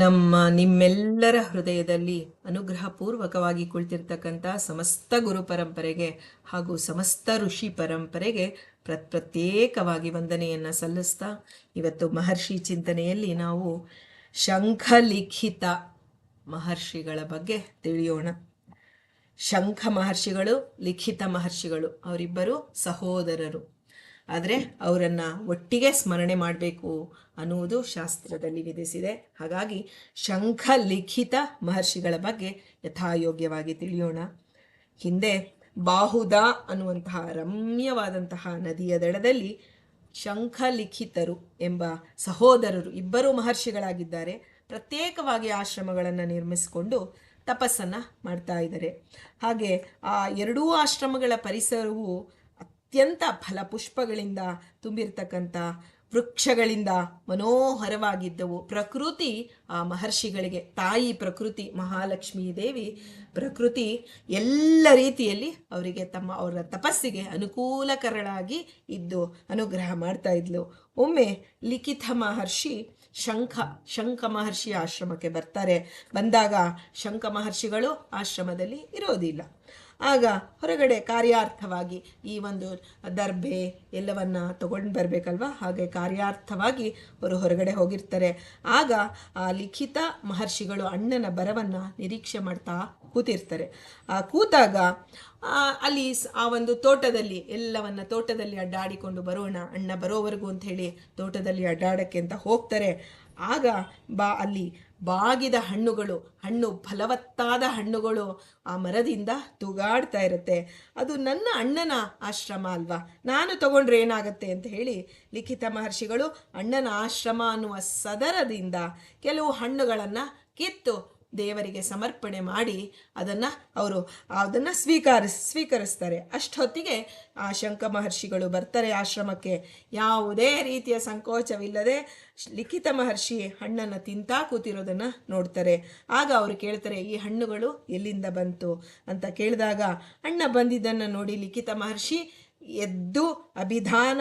ನಮ್ಮ ನಿಮ್ಮೆಲ್ಲರ ಹೃದಯದಲ್ಲಿ ಅನುಗ್ರಹಪೂರ್ವಕವಾಗಿ ಕುಳಿತಿರ್ತಕ್ಕಂಥ ಸಮಸ್ತ ಗುರು ಪರಂಪರೆಗೆ ಹಾಗೂ ಸಮಸ್ತ ಋಷಿ ಪರಂಪರೆಗೆ ಪ್ರ ಪ್ರತ್ಯೇಕವಾಗಿ ವಂದನೆಯನ್ನು ಸಲ್ಲಿಸ್ತಾ ಇವತ್ತು ಮಹರ್ಷಿ ಚಿಂತನೆಯಲ್ಲಿ ನಾವು ಶಂಖಲಿಖಿತ ಮಹರ್ಷಿಗಳ ಬಗ್ಗೆ ತಿಳಿಯೋಣ. ಶಂಖ ಮಹರ್ಷಿಗಳು, ಲಿಖಿತ ಮಹರ್ಷಿಗಳು ಅವರಿಬ್ಬರು ಸಹೋದರರು. ಆದರೆ ಅವರನ್ನು ಒಟ್ಟಿಗೆ ಸ್ಮರಣೆ ಮಾಡಬೇಕು ಅನ್ನುವುದು ಶಾಸ್ತ್ರದಲ್ಲಿ ವಿಧಿಸಿದೆ. ಹಾಗಾಗಿ ಶಂಖ ಲಿಖಿತ ಮಹರ್ಷಿಗಳ ಬಗ್ಗೆ ಯಥಾಯೋಗ್ಯವಾಗಿ ತಿಳಿಯೋಣ. ಹಿಂದೆ ಬಾಹುದ ಅನ್ನುವಂತಹ ರಮ್ಯವಾದಂತಹ ನದಿಯ ದಡದಲ್ಲಿ ಶಂಖಲಿಖಿತರು ಎಂಬ ಸಹೋದರರು ಇಬ್ಬರು ಮಹರ್ಷಿಗಳಾಗಿದ್ದಾರೆ. ಪ್ರತ್ಯೇಕವಾಗಿ ಆಶ್ರಮಗಳನ್ನು ನಿರ್ಮಿಸಿಕೊಂಡು ತಪಸ್ಸನ್ನು ಮಾಡ್ತಾ ಇದ್ದಾರೆ. ಹಾಗೆ ಆ ಎರಡೂ ಆಶ್ರಮಗಳ ಪರಿಸರವು ಅತ್ಯಂತ ಫಲಪುಷ್ಪಗಳಿಂದ ತುಂಬಿರ್ತಕ್ಕಂಥ ವೃಕ್ಷಗಳಿಂದ ಮನೋಹರವಾಗಿದ್ದವು. ಪ್ರಕೃತಿ, ಆ ಮಹರ್ಷಿಗಳಿಗೆ, ತಾಯಿ ಪ್ರಕೃತಿ, ಮಹಾಲಕ್ಷ್ಮೀ ದೇವಿ ಪ್ರಕೃತಿ ಎಲ್ಲ ರೀತಿಯಲ್ಲಿ ಅವರಿಗೆ ತಮ್ಮ, ಅವರ ತಪಸ್ಸಿಗೆ ಅನುಕೂಲಕರಳಾಗಿ ಇದ್ದು ಅನುಗ್ರಹ ಮಾಡ್ತಾ ಇದ್ಲು. ಒಮ್ಮೆ ಲಿಖಿತ ಮಹರ್ಷಿ ಶಂಖ ಶಂಖ ಮಹರ್ಷಿ ಆಶ್ರಮಕ್ಕೆ ಬರ್ತಾರೆ. ಬಂದಾಗ ಶಂಖ ಮಹರ್ಷಿಗಳು ಆಶ್ರಮದಲ್ಲಿ ಇರೋದಿಲ್ಲ. ಆಗ ಹೊರಗಡೆ ಕಾರ್ಯಾರ್ಥವಾಗಿ ಈ ಒಂದು ದರ್ಬೆ ಎಲ್ಲವನ್ನ ತಗೊಂಡು ಬರಬೇಕಲ್ವ? ಹಾಗೆ ಕಾರ್ಯಾರ್ಥವಾಗಿ ಅವರು ಹೊರಗಡೆ ಹೋಗಿರ್ತಾರೆ. ಆಗ ಆ ಲಿಖಿತ ಮಹರ್ಷಿಗಳು ಅಣ್ಣನ ಬರವನ್ನು ನಿರೀಕ್ಷೆ ಮಾಡ್ತಾ ಕೂತಿರ್ತಾರೆ. ಆ ಕೂತಾಗ ಅಲ್ಲಿ ಆ ಒಂದು ತೋಟದಲ್ಲಿ, ಎಲ್ಲವನ್ನ ತೋಟದಲ್ಲಿ ಅಡ್ಡಾಡಿಕೊಂಡು ಬರೋಣ, ಅಣ್ಣ ಬರೋವರೆಗೂ ಅಂತ ಹೇಳಿ ತೋಟದಲ್ಲಿ ಅಡ್ಡಾಡಕ್ಕೆ ಅಂತ ಹೋಗ್ತಾರೆ. ಆಗ ಬಾ ಅಲ್ಲಿ ಬಾಗಿದ ಹಣ್ಣುಗಳು, ಹಣ್ಣು ಫಲವತ್ತಾದ ಹಣ್ಣುಗಳು ಆ ಮರದಿಂದ ತೂಗಾಡ್ತಾ ಇರುತ್ತೆ. ಅದು ನನ್ನ ಅಣ್ಣನ ಆಶ್ರಮ ಅಲ್ವಾ? ನಾನು ತಗೊಂಡ್ರೆ ಏನಾಗುತ್ತೆ ಅಂತ ಹೇಳಿ ಲಿಖಿತ ಮಹರ್ಷಿಗಳು ಅಣ್ಣನ ಆಶ್ರಮ ಅನ್ನುವ ಸದರದಿಂದ ಕೆಲವು ಹಣ್ಣುಗಳನ್ನು ಕಿತ್ತು ದೇವರಿಗೆ ಸಮರ್ಪಣೆ ಮಾಡಿ ಅದನ್ನು ಅವರು ಅದನ್ನು ಸ್ವೀಕಾರ, ಸ್ವೀಕರಿಸ್ತಾರೆ. ಅಷ್ಟೊತ್ತಿಗೆ ಆ ಶಂಕ ಮಹರ್ಷಿಗಳು ಬರ್ತಾರೆ ಆಶ್ರಮಕ್ಕೆ. ಯಾವುದೇ ರೀತಿಯ ಸಂಕೋಚವಿಲ್ಲದೆ ಲಿಖಿತ ಮಹರ್ಷಿ ಹಣ್ಣನ್ನು ತಿಂತಾ ಕೂತಿರೋದನ್ನು ನೋಡ್ತಾರೆ. ಆಗ ಅವರು ಕೇಳ್ತಾರೆ, ಈ ಹಣ್ಣುಗಳು ಎಲ್ಲಿಂದ ಬಂತು? ಅಂತ ಕೇಳಿದಾಗ, ಅಣ್ಣ ಬಂದಿದ್ದನ್ನು ನೋಡಿ ಲಿಖಿತ ಮಹರ್ಷಿ ಎದ್ದು ಅಭಿಧಾನ,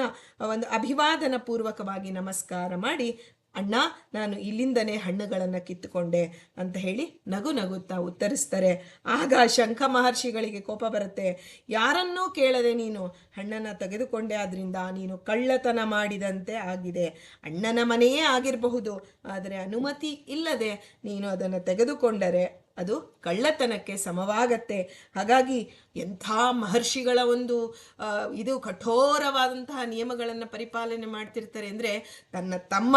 ಒಂದು ಅಭಿವಾದನ ಪೂರ್ವಕವಾಗಿ ನಮಸ್ಕಾರ ಮಾಡಿ ಅಣ್ಣ, ನಾನು ಇಲ್ಲಿಂದನೇ ಹಣ್ಣುಗಳನ್ನು ಕಿತ್ತುಕೊಂಡೆ ಅಂತ ಹೇಳಿ ನಗು ನಗುತ್ತಾ ಉತ್ತರಿಸ್ತಾರೆ. ಆಗ ಶಂಖ ಮಹರ್ಷಿಗಳಿಗೆ ಕೋಪ ಬರುತ್ತೆ. ಯಾರನ್ನೂ ಕೇಳದೆ ನೀನು ಹಣ್ಣನ್ನು ತೆಗೆದುಕೊಂಡೆ ಆದ್ರಿಂದ ನೀನು ಕಳ್ಳತನ ಮಾಡಿದಂತೆ ಆಗಿದೆ. ಅಣ್ಣನ ಮನೆಯೇ ಆಗಿರಬಹುದು, ಆದರೆ ಅನುಮತಿ ಇಲ್ಲದೆ ನೀನು ಅದನ್ನು ತೆಗೆದುಕೊಂಡರೆ ಅದು ಕಳ್ಳತನಕ್ಕೆ ಸಮವಾಗತ್ತೆ. ಹಾಗಾಗಿ ಎಂಥ ಮಹರ್ಷಿಗಳ ಒಂದು ಇದು ಕಠೋರವಾದಂತಹ ನಿಯಮಗಳನ್ನು ಪರಿಪಾಲನೆ ಮಾಡ್ತಿರ್ತಾರೆ ಅಂದರೆ ತನ್ನ ತಮ್ಮ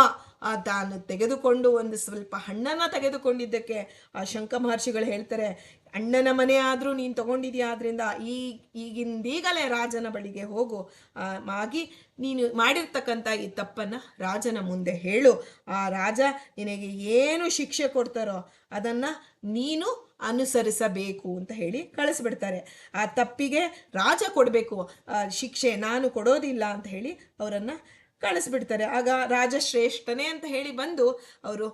ತಾನು ತೆಗೆದುಕೊಂಡು ಒಂದು ಸ್ವಲ್ಪ ಹಣ್ಣನ್ನು ತೆಗೆದುಕೊಂಡಿದ್ದಕ್ಕೆ ಆ ಶಂಕ ಮಹರ್ಷಿಗಳು ಹೇಳ್ತಾರೆ, ಅಣ್ಣನ ಮನೆ ಆದರೂ ನೀನು ತಗೊಂಡಿದ್ಯಾ? ಆದ್ರಿಂದ ಈ ಈಗಿಂದೀಗಲೇ ರಾಜನ ಬಳಿಗೆ ಹೋಗು. ಆಗಿ ನೀನು ಮಾಡಿರ್ತಕ್ಕಂಥ ಈ ತಪ್ಪನ್ನು ರಾಜನ ಮುಂದೆ ಹೇಳು. ಆ ರಾಜ ನಿನಗೆ ಏನು ಶಿಕ್ಷೆ ಕೊಡ್ತಾರೋ ಅದನ್ನು ನೀನು ಅನುಸರಿಸಬೇಕು ಅಂತ ಹೇಳಿ ಕಳಿಸ್ಬಿಡ್ತಾರೆ. ಆ ತಪ್ಪಿಗೆ ರಾಜ ಕೊಡಬೇಕು. ಶಿಕ್ಷೆ ನಾನು ಕೊಡೋದಿಲ್ಲ ಅಂತ ಹೇಳಿ ಅವರನ್ನು ಕಳಿಸ್ಬಿಡ್ತಾರೆ ಆಗ ರಾಜಶ್ರೇಷ್ಠನೇ ಅಂತ ಹೇಳಿ ಬಂದು ಅವರು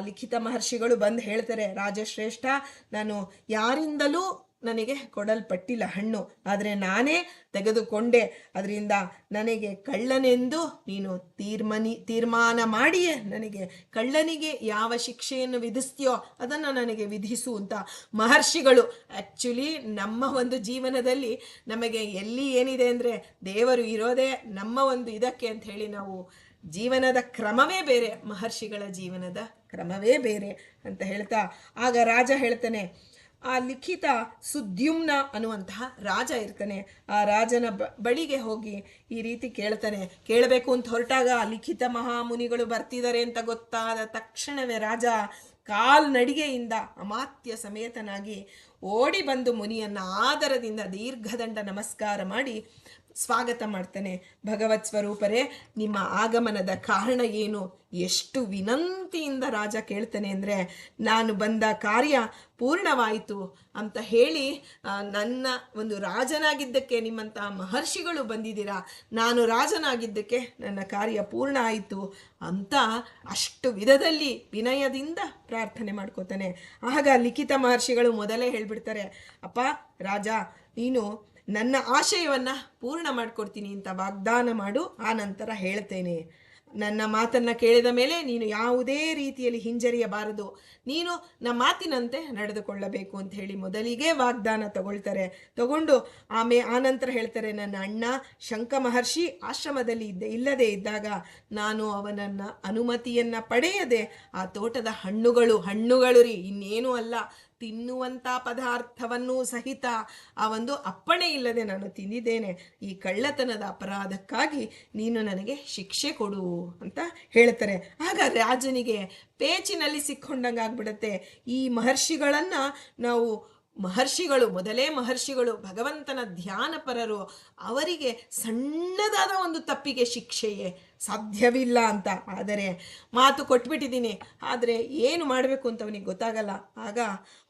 ಲಿಖಿತ ಮಹರ್ಷಿಗಳು ಬಂದು ಹೇಳ್ತಾರೆ ರಾಜಶ್ರೇಷ್ಠ ನಾನು ಯಾರಿಂದಲೂ ನನಗೆ ಕೊಡಲ್ಪಟ್ಟಿಲ್ಲ ಹಣ್ಣು, ಆದರೆ ನಾನೇ ತೆಗೆದುಕೊಂಡೆ. ಅದರಿಂದ ನನಗೆ ಕಳ್ಳನೆಂದು ನೀನು ತೀರ್ಮನಿ, ತೀರ್ಮಾನ ಮಾಡಿಯೇ ನನಗೆ ಕಳ್ಳನಿಗೆ ಯಾವ ಶಿಕ್ಷೆಯನ್ನು ವಿಧಿಸ್ತೀಯೋ ಅದನ್ನು ನನಗೆ ವಿಧಿಸು ಅಂತ ಮಹರ್ಷಿಗಳು. ಆ್ಯಕ್ಚುಲಿ ನಮ್ಮ ಒಂದು ಜೀವನದಲ್ಲಿ ನಮಗೆ ಎಲ್ಲಿ ಏನಿದೆ ಅಂದರೆ ದೇವರು ಇರೋದೇ ನಮ್ಮ ಒಂದು ಇದಕ್ಕೆ ಅಂತ ಹೇಳಿ ನಾವು ಜೀವನದ ಕ್ರಮವೇ ಬೇರೆ, ಮಹರ್ಷಿಗಳ ಜೀವನದ ಕ್ರಮವೇ ಬೇರೆ ಅಂತ ಹೇಳ್ತಾ. ಆಗ ರಾಜ ಹೇಳ್ತಾನೆ ಆ ಲಿಖಿತ ಸುದ್ಯುಮ್ನ ಅನ್ನುವಂತಹ ರಾಜ ಇರ್ತಾನೆ. ಆ ರಾಜನ ಬಳಿಗೆ ಹೋಗಿ ಈ ರೀತಿ ಕೇಳ್ತಾನೆ. ಕೇಳಬೇಕು ಅಂತ ಹೊರಟಾಗ ಆ ಲಿಖಿತ ಮಹಾಮುನಿಗಳು ಬರ್ತಿದ್ದಾರೆ ಅಂತ ಗೊತ್ತಾದ ತಕ್ಷಣವೇ ರಾಜ ಕಾಲ್ನಡಿಗೆಯಿಂದ ಅಮಾತ್ಯ ಸಮೇತನಾಗಿ ಓಡಿ ಬಂದು ಮುನಿಯನ್ನ ಆದರದಿಂದ ದೀರ್ಘದಂಡ ನಮಸ್ಕಾರ ಮಾಡಿ ಸ್ವಾಗತ ಮಾಡ್ತಾನೆ ಭಗವತ್ ಸ್ವರೂಪರೇ. ನಿಮ್ಮ ಆಗಮನದ ಕಾರಣ ಏನು? ಎಷ್ಟು ವಿನಂತಿಯಿಂದ ರಾಜ ಕೇಳ್ತಾನೆ ಅಂದರೆ, ನಾನು ಬಂದ ಕಾರ್ಯ ಪೂರ್ಣವಾಯಿತು ಅಂತ ಹೇಳಿ ನನ್ನ ಒಂದು ರಾಜನಾಗಿದ್ದಕ್ಕೆ ನಿಮ್ಮಂತಹ ಮಹರ್ಷಿಗಳು ಬಂದಿದ್ದೀರಾ? ನಾನು ರಾಜನಾಗಿದ್ದಕ್ಕೆ ನನ್ನ ಕಾರ್ಯ ಪೂರ್ಣ ಆಯಿತು ಅಂತ ಅಷ್ಟು ವಿಧದಲ್ಲಿ ವಿನಯದಿಂದ ಪ್ರಾರ್ಥನೆ ಮಾಡ್ಕೋತಾನೆ. ಆಗ ಲಿಖಿತ ಮಹರ್ಷಿಗಳು ಮೊದಲೇ ಹೇಳಿಬಿಡ್ತಾರೆ, ಅಪ್ಪ, ರಾಜ, ನೀನು ನನ್ನ ಆಶಯವನ್ನು ಪೂರ್ಣ ಮಾಡಿಕೊಡ್ತೀನಿ ಅಂತ ವಾಗ್ದಾನ ಮಾಡು, ಆ ನಂತರ ಹೇಳ್ತೇನೆ. ನನ್ನ ಮಾತನ್ನ ಕೇಳಿದ ಮೇಲೆ ನೀನು ಯಾವುದೇ ರೀತಿಯಲ್ಲಿ ಹಿಂಜರಿಯಬಾರದು. ನೀನು ನಮ್ಮ ಮಾತಿನಂತೆ ನಡೆದುಕೊಳ್ಳಬೇಕು ಅಂತ ಹೇಳಿ ಮೊದಲಿಗೆ ವಾಗ್ದಾನ ತಗೊಳ್ತಾರೆ. ತಗೊಂಡು ಆಮೇ ಆನಂತರ ಹೇಳ್ತಾರೆ, ನನ್ನ ಅಣ್ಣ ಶಂಕ ಮಹರ್ಷಿ ಆಶ್ರಮದಲ್ಲಿ ಇದ್ದ, ಇಲ್ಲದೆ ಇದ್ದಾಗ ನಾನು ಅವನನ್ನ ಅನುಮತಿಯನ್ನು ಪಡೆಯದೆ ಆ ತೋಟದ ಹಣ್ಣುಗಳು ಹಣ್ಣುಗಳು ರೀ, ಇನ್ನೇನೂ ಅಲ್ಲ. ತಿನ್ನುವಂಥ ಪದಾರ್ಥವನ್ನೂ ಸಹಿತ ಆ ಒಂದು ಅಪ್ಪಣೆ ಇಲ್ಲದೆ ನಾನು ತಿಂದಿದ್ದೇನೆ. ಈ ಕಳ್ಳತನದ ಅಪರಾಧಕ್ಕಾಗಿ ನೀನು ನನಗೆ ಶಿಕ್ಷೆ ಕೊಡು ಅಂತ ಹೇಳ್ತಾರೆ. ಆಗ ರಾಜನಿಗೆ ಪೇಚಿನಲ್ಲಿ ಸಿಕ್ಕೊಂಡಂಗೆ ಆಗ್ಬಿಡುತ್ತೆ ಈ ಮಹರ್ಷಿಗಳನ್ನು ನಾವು ಮಹರ್ಷಿಗಳು, ಮೊದಲೇ ಮಹರ್ಷಿಗಳು, ಭಗವಂತನ ಧ್ಯಾನಪರರು, ಅವರಿಗೆ ಸಣ್ಣದಾದ ಒಂದು ತಪ್ಪಿಗೆ ಶಿಕ್ಷೆಯೇ ಸಾಧ್ಯವಿಲ್ಲ ಅಂತ. ಆದರೆ ಮಾತು ಕೊಟ್ಬಿಟ್ಟಿದ್ದೀನಿ. ಆದರೆ ಏನು ಮಾಡಬೇಕು ಅಂತ ಅವನಿಗೆ ಗೊತ್ತಾಗಲ್ಲ. ಆಗ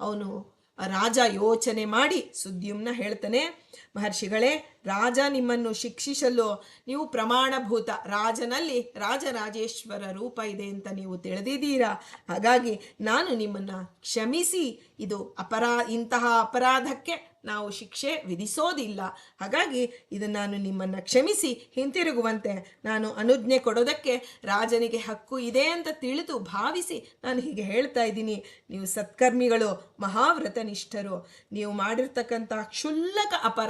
ಅವನು ರಾಜ ಯೋಚನೆ ಮಾಡಿ ಸುದ್ಯುಮ್ನ ಹೇಳ್ತಾನೆ. ಮಹರ್ಷಿಗಳೇ, ರಾಜ ನಿಮ್ಮನ್ನು ಶಿಕ್ಷಿಸಲು ನೀವು ಪ್ರಮಾಣಭೂತ. ರಾಜನಲ್ಲಿ ರಾಜರಾಜೇಶ್ವರ ರೂಪ ಇದೆ ಅಂತ ನೀವು ತಿಳಿದಿದ್ದೀರಾ? ಹಾಗಾಗಿ ನಾನು ನಿಮ್ಮನ್ನು ಕ್ಷಮಿಸಿ, ಇದು ಅಪರಾ, ಇಂತಹ ಅಪರಾಧಕ್ಕೆ ನಾವು ಶಿಕ್ಷೆ ವಿಧಿಸೋದಿಲ್ಲ. ಹಾಗಾಗಿ ಇದು ನಾನು ನಿಮ್ಮನ್ನು ಕ್ಷಮಿಸಿ, ಹಿಂತಿರುಗುವಂತೆ ನಾನು ಅನುಜ್ಞೆ ಕೊಡೋದಕ್ಕೆ ರಾಜನಿಗೆ ಹಕ್ಕು ಇದೆ ಅಂತ ತಿಳಿದು ಭಾವಿಸಿ ನಾನು ಹೀಗೆ ಹೇಳ್ತಾ ಇದ್ದೀನಿ. ನೀವು ಸತ್ಕರ್ಮಿಗಳು, ಮಹಾವ್ರತನಿಷ್ಠರು. ನೀವು ಮಾಡಿರ್ತಕ್ಕಂಥ ಕ್ಷುಲ್ಲಕ ಅಪರಾಧ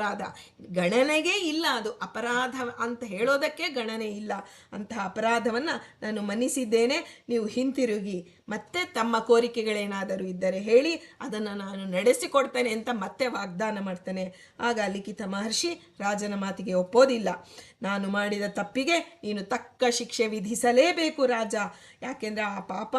ಗಣನೆಗೆ ಇಲ್ಲ ಅದು. ಅಪರಾಧ ಅಂತ ಹೇಳೋದಕ್ಕೆ ಗಣನೆ ಇಲ್ಲ. ಅಂತಹ ಅಪರಾಧವನ್ನು ನಾನು ಮನ್ನಿಸಿದ್ದೇನೆ. ನೀವು ಹಿಂತಿರುಗಿ. ಮತ್ತೆ ತಮ್ಮ ಕೋರಿಕೆಗಳೇನಾದರೂ ಇದ್ದರೆ ಹೇಳಿ, ಅದನ್ನು ನಾನು ನಡೆಸಿಕೊಡ್ತೇನೆ ಅಂತ ಮತ್ತೆ ವಾಗ್ದಾನ ಮಾಡ್ತೇನೆ. ಆಗ ಲಿಖಿತ ಮಹರ್ಷಿ ರಾಜನ ಮಾತಿಗೆ ಒಪ್ಪೋದಿಲ್ಲ. ನಾನು ಮಾಡಿದ ತಪ್ಪಿಗೆ ನೀನು ತಕ್ಕ ಶಿಕ್ಷೆ ವಿಧಿಸಲೇಬೇಕು ರಾಜ. ಯಾಕೆಂದ್ರೆ ಆ ಪಾಪ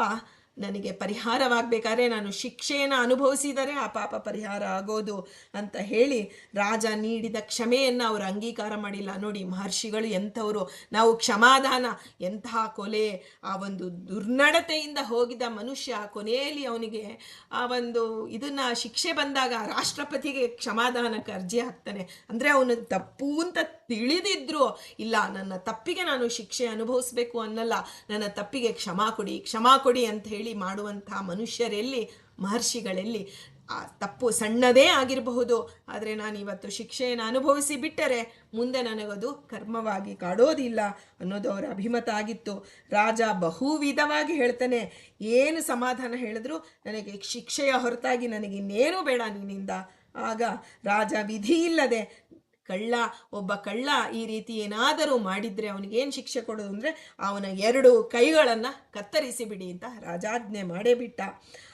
ನನಗೆ ಪರಿಹಾರವಾಗಬೇಕಾದ್ರೆ ನಾನು ಶಿಕ್ಷೆಯನ್ನು ಅನುಭವಿಸಿದರೆ ಆ ಪಾಪ ಪರಿಹಾರ ಆಗೋದು ಅಂತ ಹೇಳಿ ರಾಜ ನೀಡಿದ ಕ್ಷಮೆಯನ್ನು ಅವರು ಅಂಗೀಕಾರ ಮಾಡಿಲ್ಲ. ನೋಡಿ ಮಹರ್ಷಿಗಳು ಎಂಥವರು. ನಾವು ಕ್ಷಮಾದಾನ ಎಂತಹ ಕೊಲೆ, ಆ ಒಂದು ದುರ್ನಡತೆಯಿಂದ ಹೋಗಿದ ಮನುಷ್ಯ ಕೊನೆಯಲ್ಲಿ ಅವನಿಗೆ ಆ ಒಂದು ಇದನ್ನ ಶಿಕ್ಷೆ ಬಂದಾಗ ರಾಷ್ಟ್ರಪತಿಗೆ ಕ್ಷಮಾದಾನಕ್ಕೆ ಅರ್ಜಿ ಹಾಕ್ತಾನೆ. ಅಂದರೆ ಅವನು ತಪ್ಪು ಅಂತ ತಿಳಿದಿದ್ರು. ಇಲ್ಲ, ನನ್ನ ತಪ್ಪಿಗೆ ನಾನು ಶಿಕ್ಷೆ ಅನುಭವಿಸ್ಬೇಕು ಅನ್ನಲ್ಲ. ನನ್ನ ತಪ್ಪಿಗೆ ಕ್ಷಮಾ ಕೊಡಿ ಕ್ಷಮಾ ಕೊಡಿ ಅಂತ ಹೇಳಿ ಮಾಡುವಂತಹ ಮನುಷ್ಯರೆಲ್ಲಿ, ಮಹರ್ಷಿಗಳೆಲ್ಲಿ, ಆ ತಪ್ಪು ಸಣ್ಣದೇ ಆಗಿರಬಹುದು. ಆದರೆ ನಾನು ಇವತ್ತು ಶಿಕ್ಷೆಯನ್ನು ಅನುಭವಿಸಿ ಬಿಟ್ಟರೆ ಮುಂದೆ ನನಗದು ಕರ್ಮವಾಗಿ ಕಾಡೋದಿಲ್ಲ ಅನ್ನೋದು ಅವರ ಅಭಿಮತ ಆಗಿತ್ತು. ರಾಜ ಬಹು ವಿಧವಾಗಿ ಹೇಳ್ತಾನೆ, ಏನು ಸಮಾಧಾನ ಹೇಳಿದ್ರು ನನಗೆ ಶಿಕ್ಷೆಯ ಹೊರತಾಗಿ ನನಗೆ ಇನ್ನೇನೂ ಬೇಡ ನಿನ್ನಿಂದ. ಆಗ ರಾಜ ವಿಧಿ ಇಲ್ಲದೆ ಕಳ್ಳ, ಒಬ್ಬ ಕಳ್ಳ ಈ ರೀತಿ ಏನಾದರೂ ಮಾಡಿದರೆ ಅವನಿಗೇನು ಶಿಕ್ಷೆ ಕೊಡೋದು ಅಂದರೆ ಅವನ ಎರಡು ಕೈಗಳನ್ನು ಕತ್ತರಿಸಿ ಬಿಡಿ ಅಂತ ರಾಜಾಜ್ಞೆ ಮಾಡೇ ಬಿಟ್ಟ.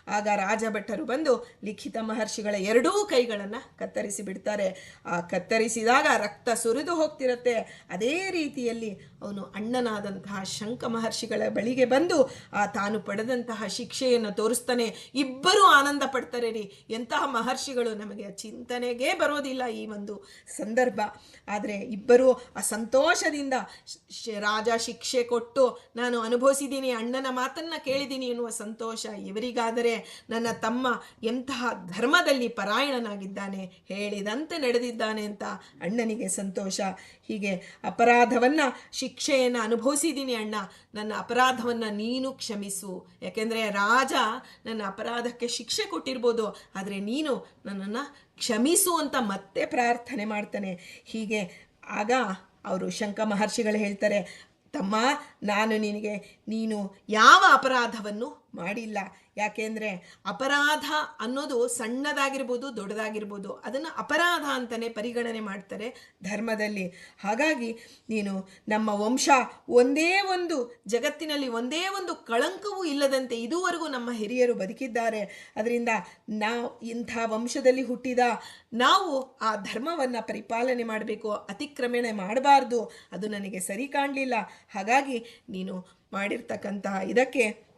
ಆಗ ರಾಜಭಟ್ಟರು ಬಂದು ಲಿಖಿತ ಮಹರ್ಷಿಗಳ ಎರಡೂ ಕೈಗಳನ್ನು ಕತ್ತರಿಸಿ ಬಿಡ್ತಾರೆ. ಆ ಕತ್ತರಿಸಿದಾಗ ರಕ್ತ ಸುರಿದು ಹೋಗ್ತಿರತ್ತೆ. ಅದೇ ರೀತಿಯಲ್ಲಿ ಅವನು ಅಣ್ಣನಾದಂತಹ ಶಂಕ ಮಹರ್ಷಿಗಳ ಬಳಿಗೆ ಬಂದು, ಆ, ತಾನು ಪಡೆದಂತಹ ಶಿಕ್ಷೆಯನ್ನು ತೋರಿಸ್ತಾನೆ. ಇಬ್ಬರೂ ಆನಂದ ಪಡ್ತಾರೆ ರೀ ಎಂತಹ ಮಹರ್ಷಿಗಳು ನಮಗೆ ಚಿಂತನೆಗೆ ಬರೋದಿಲ್ಲ ಈ ಒಂದು ಸಂದರ್ಭ. ಆದರೆ ಇಬ್ಬರು ಆ ಸಂತೋಷದಿಂದ ರಾಜ ಶಿಕ್ಷೆ ಕೊಟ್ಟು, ನಾನು ಅನುಭವಿಸಿದ್ದೀನಿ, ಅಣ್ಣನ ಮಾತನ್ನ ಕೇಳಿದ್ದೀನಿ ಎನ್ನುವ ಸಂತೋಷ ಇವರಿಗಾದರೆ ನನ್ನ ತಮ್ಮ ಎಂತಹ ಧರ್ಮದಲ್ಲಿ ಪರಾಯಣನಾಗಿದ್ದಾನೆ, ಹೇಳಿದಂತೆ ನಡೆದಿದ್ದಾನೆ ಅಂತ ಅಣ್ಣನಿಗೆ ಸಂತೋಷ. ಹೀಗೆ ಅಪರಾಧವನ್ನು, ಶಿಕ್ಷೆಯನ್ನು ಅನುಭವಿಸಿದ್ದೀನಿ ಅಣ್ಣ, ನನ್ನ ಅಪರಾಧವನ್ನು ನೀನು ಕ್ಷಮಿಸು. ಯಾಕೆಂದರೆ ರಾಜ ನನ್ನ ಅಪರಾಧಕ್ಕೆ ಶಿಕ್ಷೆ ಕೊಟ್ಟಿರ್ಬೋದು, ಆದರೆ ನೀನು ನನ್ನನ್ನು ಕ್ಷಮಿಸು ಅಂತ ಮತ್ತೆ ಪ್ರಾರ್ಥನೆ ಮಾಡ್ತಾನೆ. ಹೀಗೆ ಆಗ ಅವರು ಶಂಕ ಮಹರ್ಷಿಗಳು ಹೇಳ್ತಾರೆ, ತಮ್ಮ, ನಾನು ನಿನಗೆ, ನೀನು ಯಾವ ಅಪರಾಧವನ್ನು ಮಾಡಿಲ್ಲ. ಯಾಕೆಂದರೆ ಅಪರಾಧ ಅನ್ನೋದು ಸಣ್ಣದಾಗಿರ್ಬೋದು, ದೊಡ್ಡದಾಗಿರ್ಬೋದು, ಅದನ್ನು ಅಪರಾಧ ಅಂತಲೇ ಪರಿಗಣನೆ ಮಾಡ್ತಾರೆ ಧರ್ಮದಲ್ಲಿ. ಹಾಗಾಗಿ ನೀನು ನಮ್ಮ ವಂಶ ಒಂದೇ ಒಂದು ಜಗತ್ತಿನಲ್ಲಿ ಒಂದೇ ಒಂದು ಕಳಂಕವೂ ಇಲ್ಲದಂತೆ ಇದುವರೆಗೂ ನಮ್ಮ ಹಿರಿಯರು ಬದುಕಿದ್ದಾರೆ. ಅದರಿಂದ ನಾವು ಇಂಥ ವಂಶದಲ್ಲಿ ಹುಟ್ಟಿದ ನಾವು ಆ ಧರ್ಮವನ್ನು ಪರಿಪಾಲನೆ ಮಾಡಬೇಕು, ಅತಿಕ್ರಮಣೆ ಮಾಡಬಾರ್ದು. ಅದು ನನಗೆ ಸರಿ ಕಾಣಲಿಲ್ಲ. ಹಾಗಾಗಿ ನೀನು ಮಾಡಿರ್ತಕ್ಕಂತಹ ಇದಕ್ಕೆ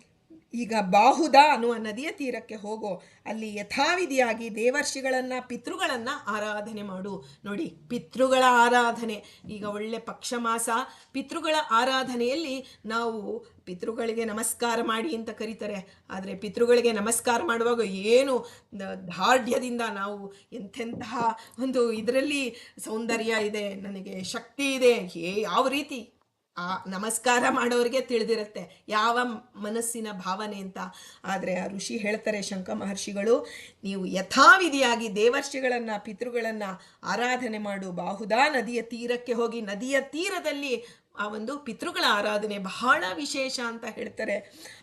ಈಗ ಬಾಹುದ ಅನ್ನುವ ನದಿಯ ತೀರಕ್ಕೆ ಹೋಗೋ, ಅಲ್ಲಿ ಯಥಾವಿಧಿಯಾಗಿ ದೇವರ್ಷಿಗಳನ್ನು, ಪಿತೃಗಳನ್ನು ಆರಾಧನೆ ಮಾಡು. ನೋಡಿ, ಪಿತೃಗಳ ಆರಾಧನೆ. ಈಗ ಒಳ್ಳೆ ಪಕ್ಷ ಮಾಸ ಪಿತೃಗಳ ಆರಾಧನೆಯಲ್ಲಿ ನಾವು ಪಿತೃಗಳಿಗೆ ನಮಸ್ಕಾರ ಮಾಡಿ ಅಂತ ಕರೀತಾರೆ. ಆದರೆ ಪಿತೃಗಳಿಗೆ ನಮಸ್ಕಾರ ಮಾಡುವಾಗ ಏನು ದಾರ್ಢ್ಯದಿಂದ ನಾವು ಎಂಥೆಂತಹ ಒಂದು ಇದರಲ್ಲಿ ಸೌಂದರ್ಯ ಇದೆ, ನನಗೆ ಶಕ್ತಿ ಇದೆ ಏ ಯಾವ ರೀತಿ? ಆ ನಮಸ್ಕಾರ ಮಾಡೋರಿಗೆ ತಿಳಿದಿರುತ್ತೆ. ಯಾವ ಮನಸ್ಸಿನ ಭಾವನೆ ಅಂತ. ಆದರೆ ಆ ಋಷಿ ಹೇಳ್ತಾರೆ ಶಂಕ ಮಹರ್ಷಿಗಳು, ನೀವು ಯಥಾವಿಧಿಯಾಗಿ ದೇವರ್ಷಿಗಳನ್ನು, ಪಿತೃಗಳನ್ನು ಆರಾಧನೆ ಮಾಡು. ಬಾಹುದಾ ನದಿಯ ತೀರಕ್ಕೆ ಹೋಗಿ, ನದಿಯ ತೀರದಲ್ಲಿ ಆ ಒಂದು ಪಿತೃಗಳ ಆರಾಧನೆ ಬಹಳ ವಿಶೇಷ ಅಂತ ಹೇಳ್ತಾರೆ.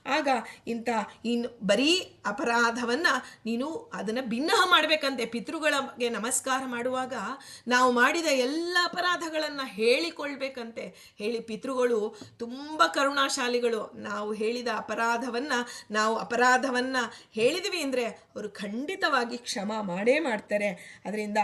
ಆಗ ಇಂಥ ಇನ್ನು ಬರೀ ಅಪರಾಧವನ್ನು ನೀನು ಅದನ್ನು ಭಿನ್ನಹ ಮಾಡಬೇಕಂತೆ. ಪಿತೃಗಳಿಗೆ ನಮಸ್ಕಾರ ಮಾಡುವಾಗ ನಾವು ಮಾಡಿದ ಎಲ್ಲ ಅಪರಾಧಗಳನ್ನು ಹೇಳಿಕೊಳ್ಬೇಕಂತೆ. ಹೇಳಿ ಪಿತೃಗಳು ತುಂಬ ಕರುಣಾಶಾಲಿಗಳು. ನಾವು ಹೇಳಿದ ಅಪರಾಧವನ್ನು ನಾವು ಅಪರಾಧವನ್ನು ಹೇಳಿದ್ವಿ ಅಂದರೆ ಅವರು ಖಂಡಿತವಾಗಿ ಕ್ಷಮ ಮಾಡೇ ಮಾಡ್ತಾರೆ. ಅದರಿಂದ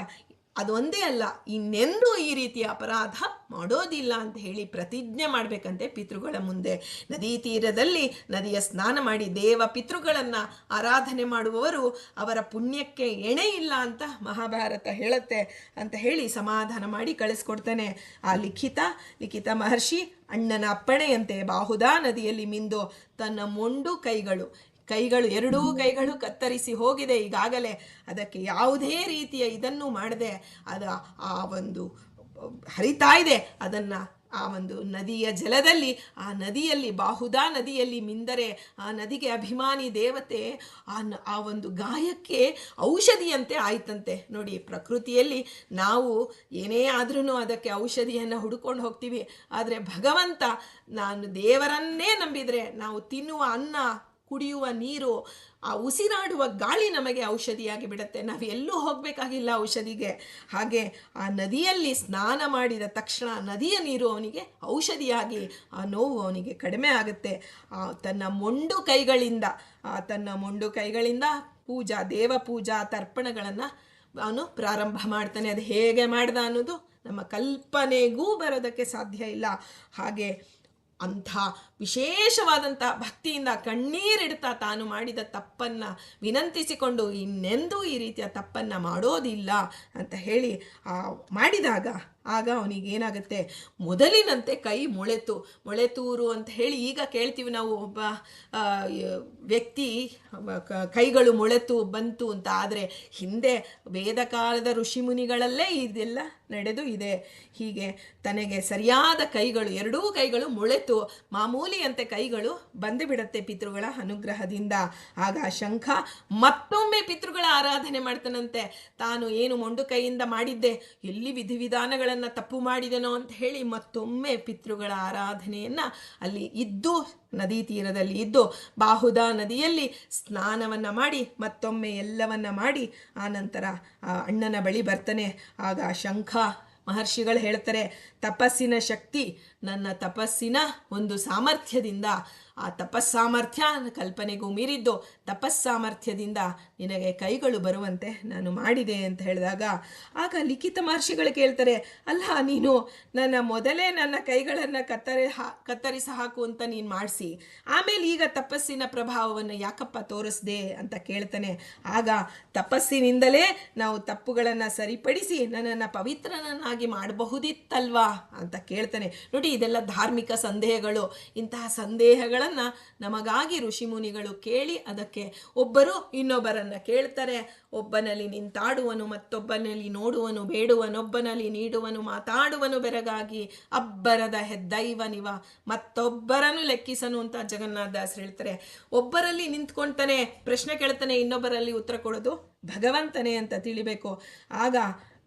ಅದು ಒಂದೇ ಅಲ್ಲ, ಇನ್ನೆಂದೂ ಈ ರೀತಿಯ ಅಪರಾಧ ಮಾಡೋದಿಲ್ಲ ಅಂತ ಹೇಳಿ ಪ್ರತಿಜ್ಞೆ ಮಾಡಬೇಕಂತೆ ಪಿತೃಗಳ ಮುಂದೆ. ನದಿ ತೀರದಲ್ಲಿ ನದಿಯ ಸ್ನಾನ ಮಾಡಿ ದೇವ ಪಿತೃಗಳನ್ನು ಆರಾಧನೆ ಮಾಡುವವರು ಅವರ ಪುಣ್ಯಕ್ಕೆ ಎಣೆ ಇಲ್ಲ ಅಂತ ಮಹಾಭಾರತ ಹೇಳುತ್ತೆ ಅಂತ ಹೇಳಿ ಸಮಾಧಾನ ಮಾಡಿ ಕಳಿಸ್ಕೊಡ್ತಾನೆ. ಆ ಲಿಖಿತ ಲಿಖಿತ ಮಹರ್ಷಿ ಅಣ್ಣನ ಅಪ್ಪಣೆಯಂತೆ ಬಾಹುದಾ ನದಿಯಲ್ಲಿ ಮಿಂದು ತನ್ನ ಮೊಂಡು ಕೈಗಳು ಕೈಗಳು, ಎರಡೂ ಕೈಗಳು ಕತ್ತರಿಸಿ ಹೋಗಿದೆ. ಈಗಾಗಲೇ ಅದಕ್ಕೆ ಯಾವುದೇ ರೀತಿಯ ಇದನ್ನು ಮಾಡದೆ ಅದು ಆ ಒಂದು ಹರಿತಾ ಇದೆ. ಅದನ್ನು ಆ ಒಂದು ನದಿಯ ಜಲದಲ್ಲಿ, ಆ ನದಿಯಲ್ಲಿ, ಬಾಹುದಾ ನದಿಯಲ್ಲಿ ಮಿಂದರೆ ಆ ನದಿಗೆ ಅಭಿಮಾನಿ ದೇವತೆ ಆ ಆ ಒಂದು ಗಾಯಕ್ಕೆ ಔಷಧಿಯಂತೆ ಆಯ್ತಂತೆ. ನೋಡಿ, ಪ್ರಕೃತಿಯಲ್ಲಿ ನಾವು ಏನೇ ಆದ್ರೂ ಅದಕ್ಕೆ ಔಷಧಿಯನ್ನು ಹುಡುಕೊಂಡು ಹೋಗ್ತೀವಿ. ಆದರೆ ಭಗವಂತ ನಾನು ದೇವರನ್ನೇ ನಂಬಿದರೆ ನಾವು ತಿನ್ನುವ ಅನ್ನ ಕುಡಿಯುವ ನೀರು, ಆ ಉಸಿರಾಡುವ ಗಾಳಿ ನಮಗೆ ಔಷಧಿಯಾಗಿ ಬಿಡುತ್ತೆ. ನಾವು ಎಲ್ಲೂ ಹೋಗಬೇಕಾಗಿಲ್ಲ ಔಷಧಿಗೆ. ಹಾಗೆ ಆ ನದಿಯಲ್ಲಿ ಸ್ನಾನ ಮಾಡಿದ ತಕ್ಷಣ ನದಿಯ ನೀರು ಅವನಿಗೆ ಔಷಧಿಯಾಗಿ, ಆ ನೋವು ಅವನಿಗೆ ಕಡಿಮೆ ಆಗುತ್ತೆ. ತನ್ನ ಮೊಂಡು ಕೈಗಳಿಂದ, ಆ ತನ್ನ ಮೊಂಡು ಕೈಗಳಿಂದ ಪೂಜಾ, ದೇವ ಪೂಜಾ ತರ್ಪಣಗಳನ್ನು ಅವನು ಪ್ರಾರಂಭ ಮಾಡ್ತಾನೆ. ಅದು ಹೇಗೆ ಮಾಡ್ದ ಅನ್ನೋದು ನಮ್ಮ ಕಲ್ಪನೆಗೂ ಬರೋದಕ್ಕೆ ಸಾಧ್ಯ ಇಲ್ಲ. ಹಾಗೆ ಅಂಥ ವಿಶೇಷವಾದಂಥ ಭಕ್ತಿಯಿಂದ ಕಣ್ಣೀರಿಡ್ತಾ ತಾನು ಮಾಡಿದ ತಪ್ಪನ್ನು ವಿನಂತಿಸಿಕೊಂಡು ಇನ್ನೆಂದೂ ಈ ರೀತಿಯ ತಪ್ಪನ್ನು ಮಾಡೋದಿಲ್ಲ ಅಂತ ಹೇಳಿ ಮಾಡಿದಾಗ ಆಗ ಅವನಿಗೇನಾಗುತ್ತೆ ಮೊದಲಿನಂತೆ ಕೈ ಮೊಳೆತು ಮೊಳೆತೂರು ಅಂತ ಹೇಳಿ ಈಗ ಕೇಳ್ತೀವಿ ನಾವು ಒಬ್ಬ ವ್ಯಕ್ತಿ ಕೈಗಳು ಮೊಳೆತು, ಬಂತು ಅಂತ ಆದರೆ ಹಿಂದೆ ವೇದಕಾಲದ ಋಷಿಮುನಿಗಳಲ್ಲೇ ಇದೆಲ್ಲ ನಡೆದು ಇದೆ. ಹೀಗೆ ತನಗೆ ಸರಿಯಾದ ಕೈಗಳು, ಎರಡೂ ಕೈಗಳು ಮೊಳೆತು, ಮಾಮೂಲಿಯಂತೆ ಕೈಗಳು ಬಂದು ಬಿಡತ್ತೆ ಪಿತೃಗಳ ಅನುಗ್ರಹದಿಂದ. ಆಗ ಶಂಖ ಮತ್ತೊಮ್ಮೆ ಪಿತೃಗಳ ಆರಾಧನೆ ಮಾಡ್ತಾನಂತೆ. ತಾನು ಏನು ಮೊಂಡು ಕೈಯಿಂದ ಮಾಡಿದ್ದೆ, ಎಲ್ಲಿ ವಿಧಿವಿಧಾನಗಳನ್ನು ತಪ್ಪು ಮಾಡಿದೆನೋ ಅಂತ ಹೇಳಿ ಮತ್ತೊಮ್ಮೆ ಪಿತೃಗಳ ಆರಾಧನೆಯನ್ನು ಅಲ್ಲಿ ಇದ್ದು, ನದಿ ತೀರದಲ್ಲಿ ಇದ್ದು, ಬಾಹುದ ನದಿಯಲ್ಲಿ ಸ್ನಾನವನ್ನು ಮಾಡಿ, ಮತ್ತೊಮ್ಮೆ ಎಲ್ಲವನ್ನ ಮಾಡಿ, ಆನಂತರ ನಂತರ ಆ ಅಣ್ಣನ ಬಳಿ ಬರ್ತಾನೆ. ಆಗ ಶಂಖ ಮಹರ್ಷಿಗಳು ಹೇಳ್ತಾರೆ, ತಪಸ್ಸಿನ ಶಕ್ತಿ ನನ್ನ ತಪಸ್ಸಿನ ಒಂದು ಸಾಮರ್ಥ್ಯದಿಂದ. ಆ ತಪಸ್ಸಾಮರ್ಥ್ಯ ಕಲ್ಪನೆಗೂ ಮೀರಿದ್ದು, ತಪಸ್ಸಾಮರ್ಥ್ಯದಿಂದ ನಿನಗೆ ಕೈಗಳು ಬರುವಂತೆ ನಾನು ಮಾಡಿದೆ ಅಂತ ಹೇಳಿದಾಗ, ಆಗ ಲಿಖಿತ ಮಹರ್ಷಿಗಳು ಕೇಳ್ತಾರೆ, ಅಲ್ಲ, ನೀನು ನನ್ನ ಮೊದಲೇ ನನ್ನ ಕೈಗಳನ್ನು ಕತ್ತರಿ ಹಾ, ಕತ್ತರಿಸಿ ಹಾಕು ಅಂತ ನೀನು ಮಾಡಿಸಿ. ಆಮೇಲೆ ಈಗ ತಪಸ್ಸಿನ ಪ್ರಭಾವವನ್ನು ಯಾಕಪ್ಪ ತೋರಿಸ್ದೆ? ಅಂತ ಕೇಳ್ತಾನೆ. ಆಗ ತಪಸ್ಸಿನಿಂದಲೇ ನಾವು ತಪ್ಪುಗಳನ್ನು ಸರಿಪಡಿಸಿ, ನನ್ನನ್ನು ಪವಿತ್ರನನ್ನಾಗಿ ಮಾಡಬಹುದಿತ್ತಲ್ವಾ? ಅಂತ ಕೇಳ್ತಾನೆ. ನೋಡಿ ಇದೆಲ್ಲ ಧಾರ್ಮಿಕ ಸಂದೇಹಗಳು, ಇಂತಹ ಸಂದೇಹಗಳನ್ನು ನಮಗಾಗಿ ಋಷಿಮುನಿಗಳು ಕೇಳಿ ಅದಕ್ಕೆ ಒಬ್ಬರು ಇನ್ನೊಬ್ಬರನ್ನು ಕೇಳ್ತಾರೆ. ಒಬ್ಬನಲ್ಲಿ ನಿಂತಾಡುವನು, ಮತ್ತೊಬ್ಬನಲ್ಲಿ ನೋಡುವನು ಬೇಡುವನೊಬ್ಬನಲ್ಲಿ ನೀಡುವನು, ಮಾತಾಡುವನು ಬೆರಗಾಗಿ ಅಬ್ಬರದ ಹೆದ್ದೈವನಿವ. ಮತ್ತೊಬ್ಬರನ್ನು ಲೆಕ್ಕಿಸನು ಅಂತ ಜಗನ್ನಾಥದಾಸರು ಹೇಳ್ತಾರೆ. ಒಬ್ಬರಲ್ಲಿ ನಿಂತ್ಕೊಳ್ತಾನೆ ಪ್ರಶ್ನೆ ಕೇಳ್ತಾನೆ, ಇನ್ನೊಬ್ಬರಲ್ಲಿ ಉತ್ತರ ಕೊಡೋದು ಭಗವಂತನೇ ಅಂತ ತಿಳಿಬೇಕು. ಆಗ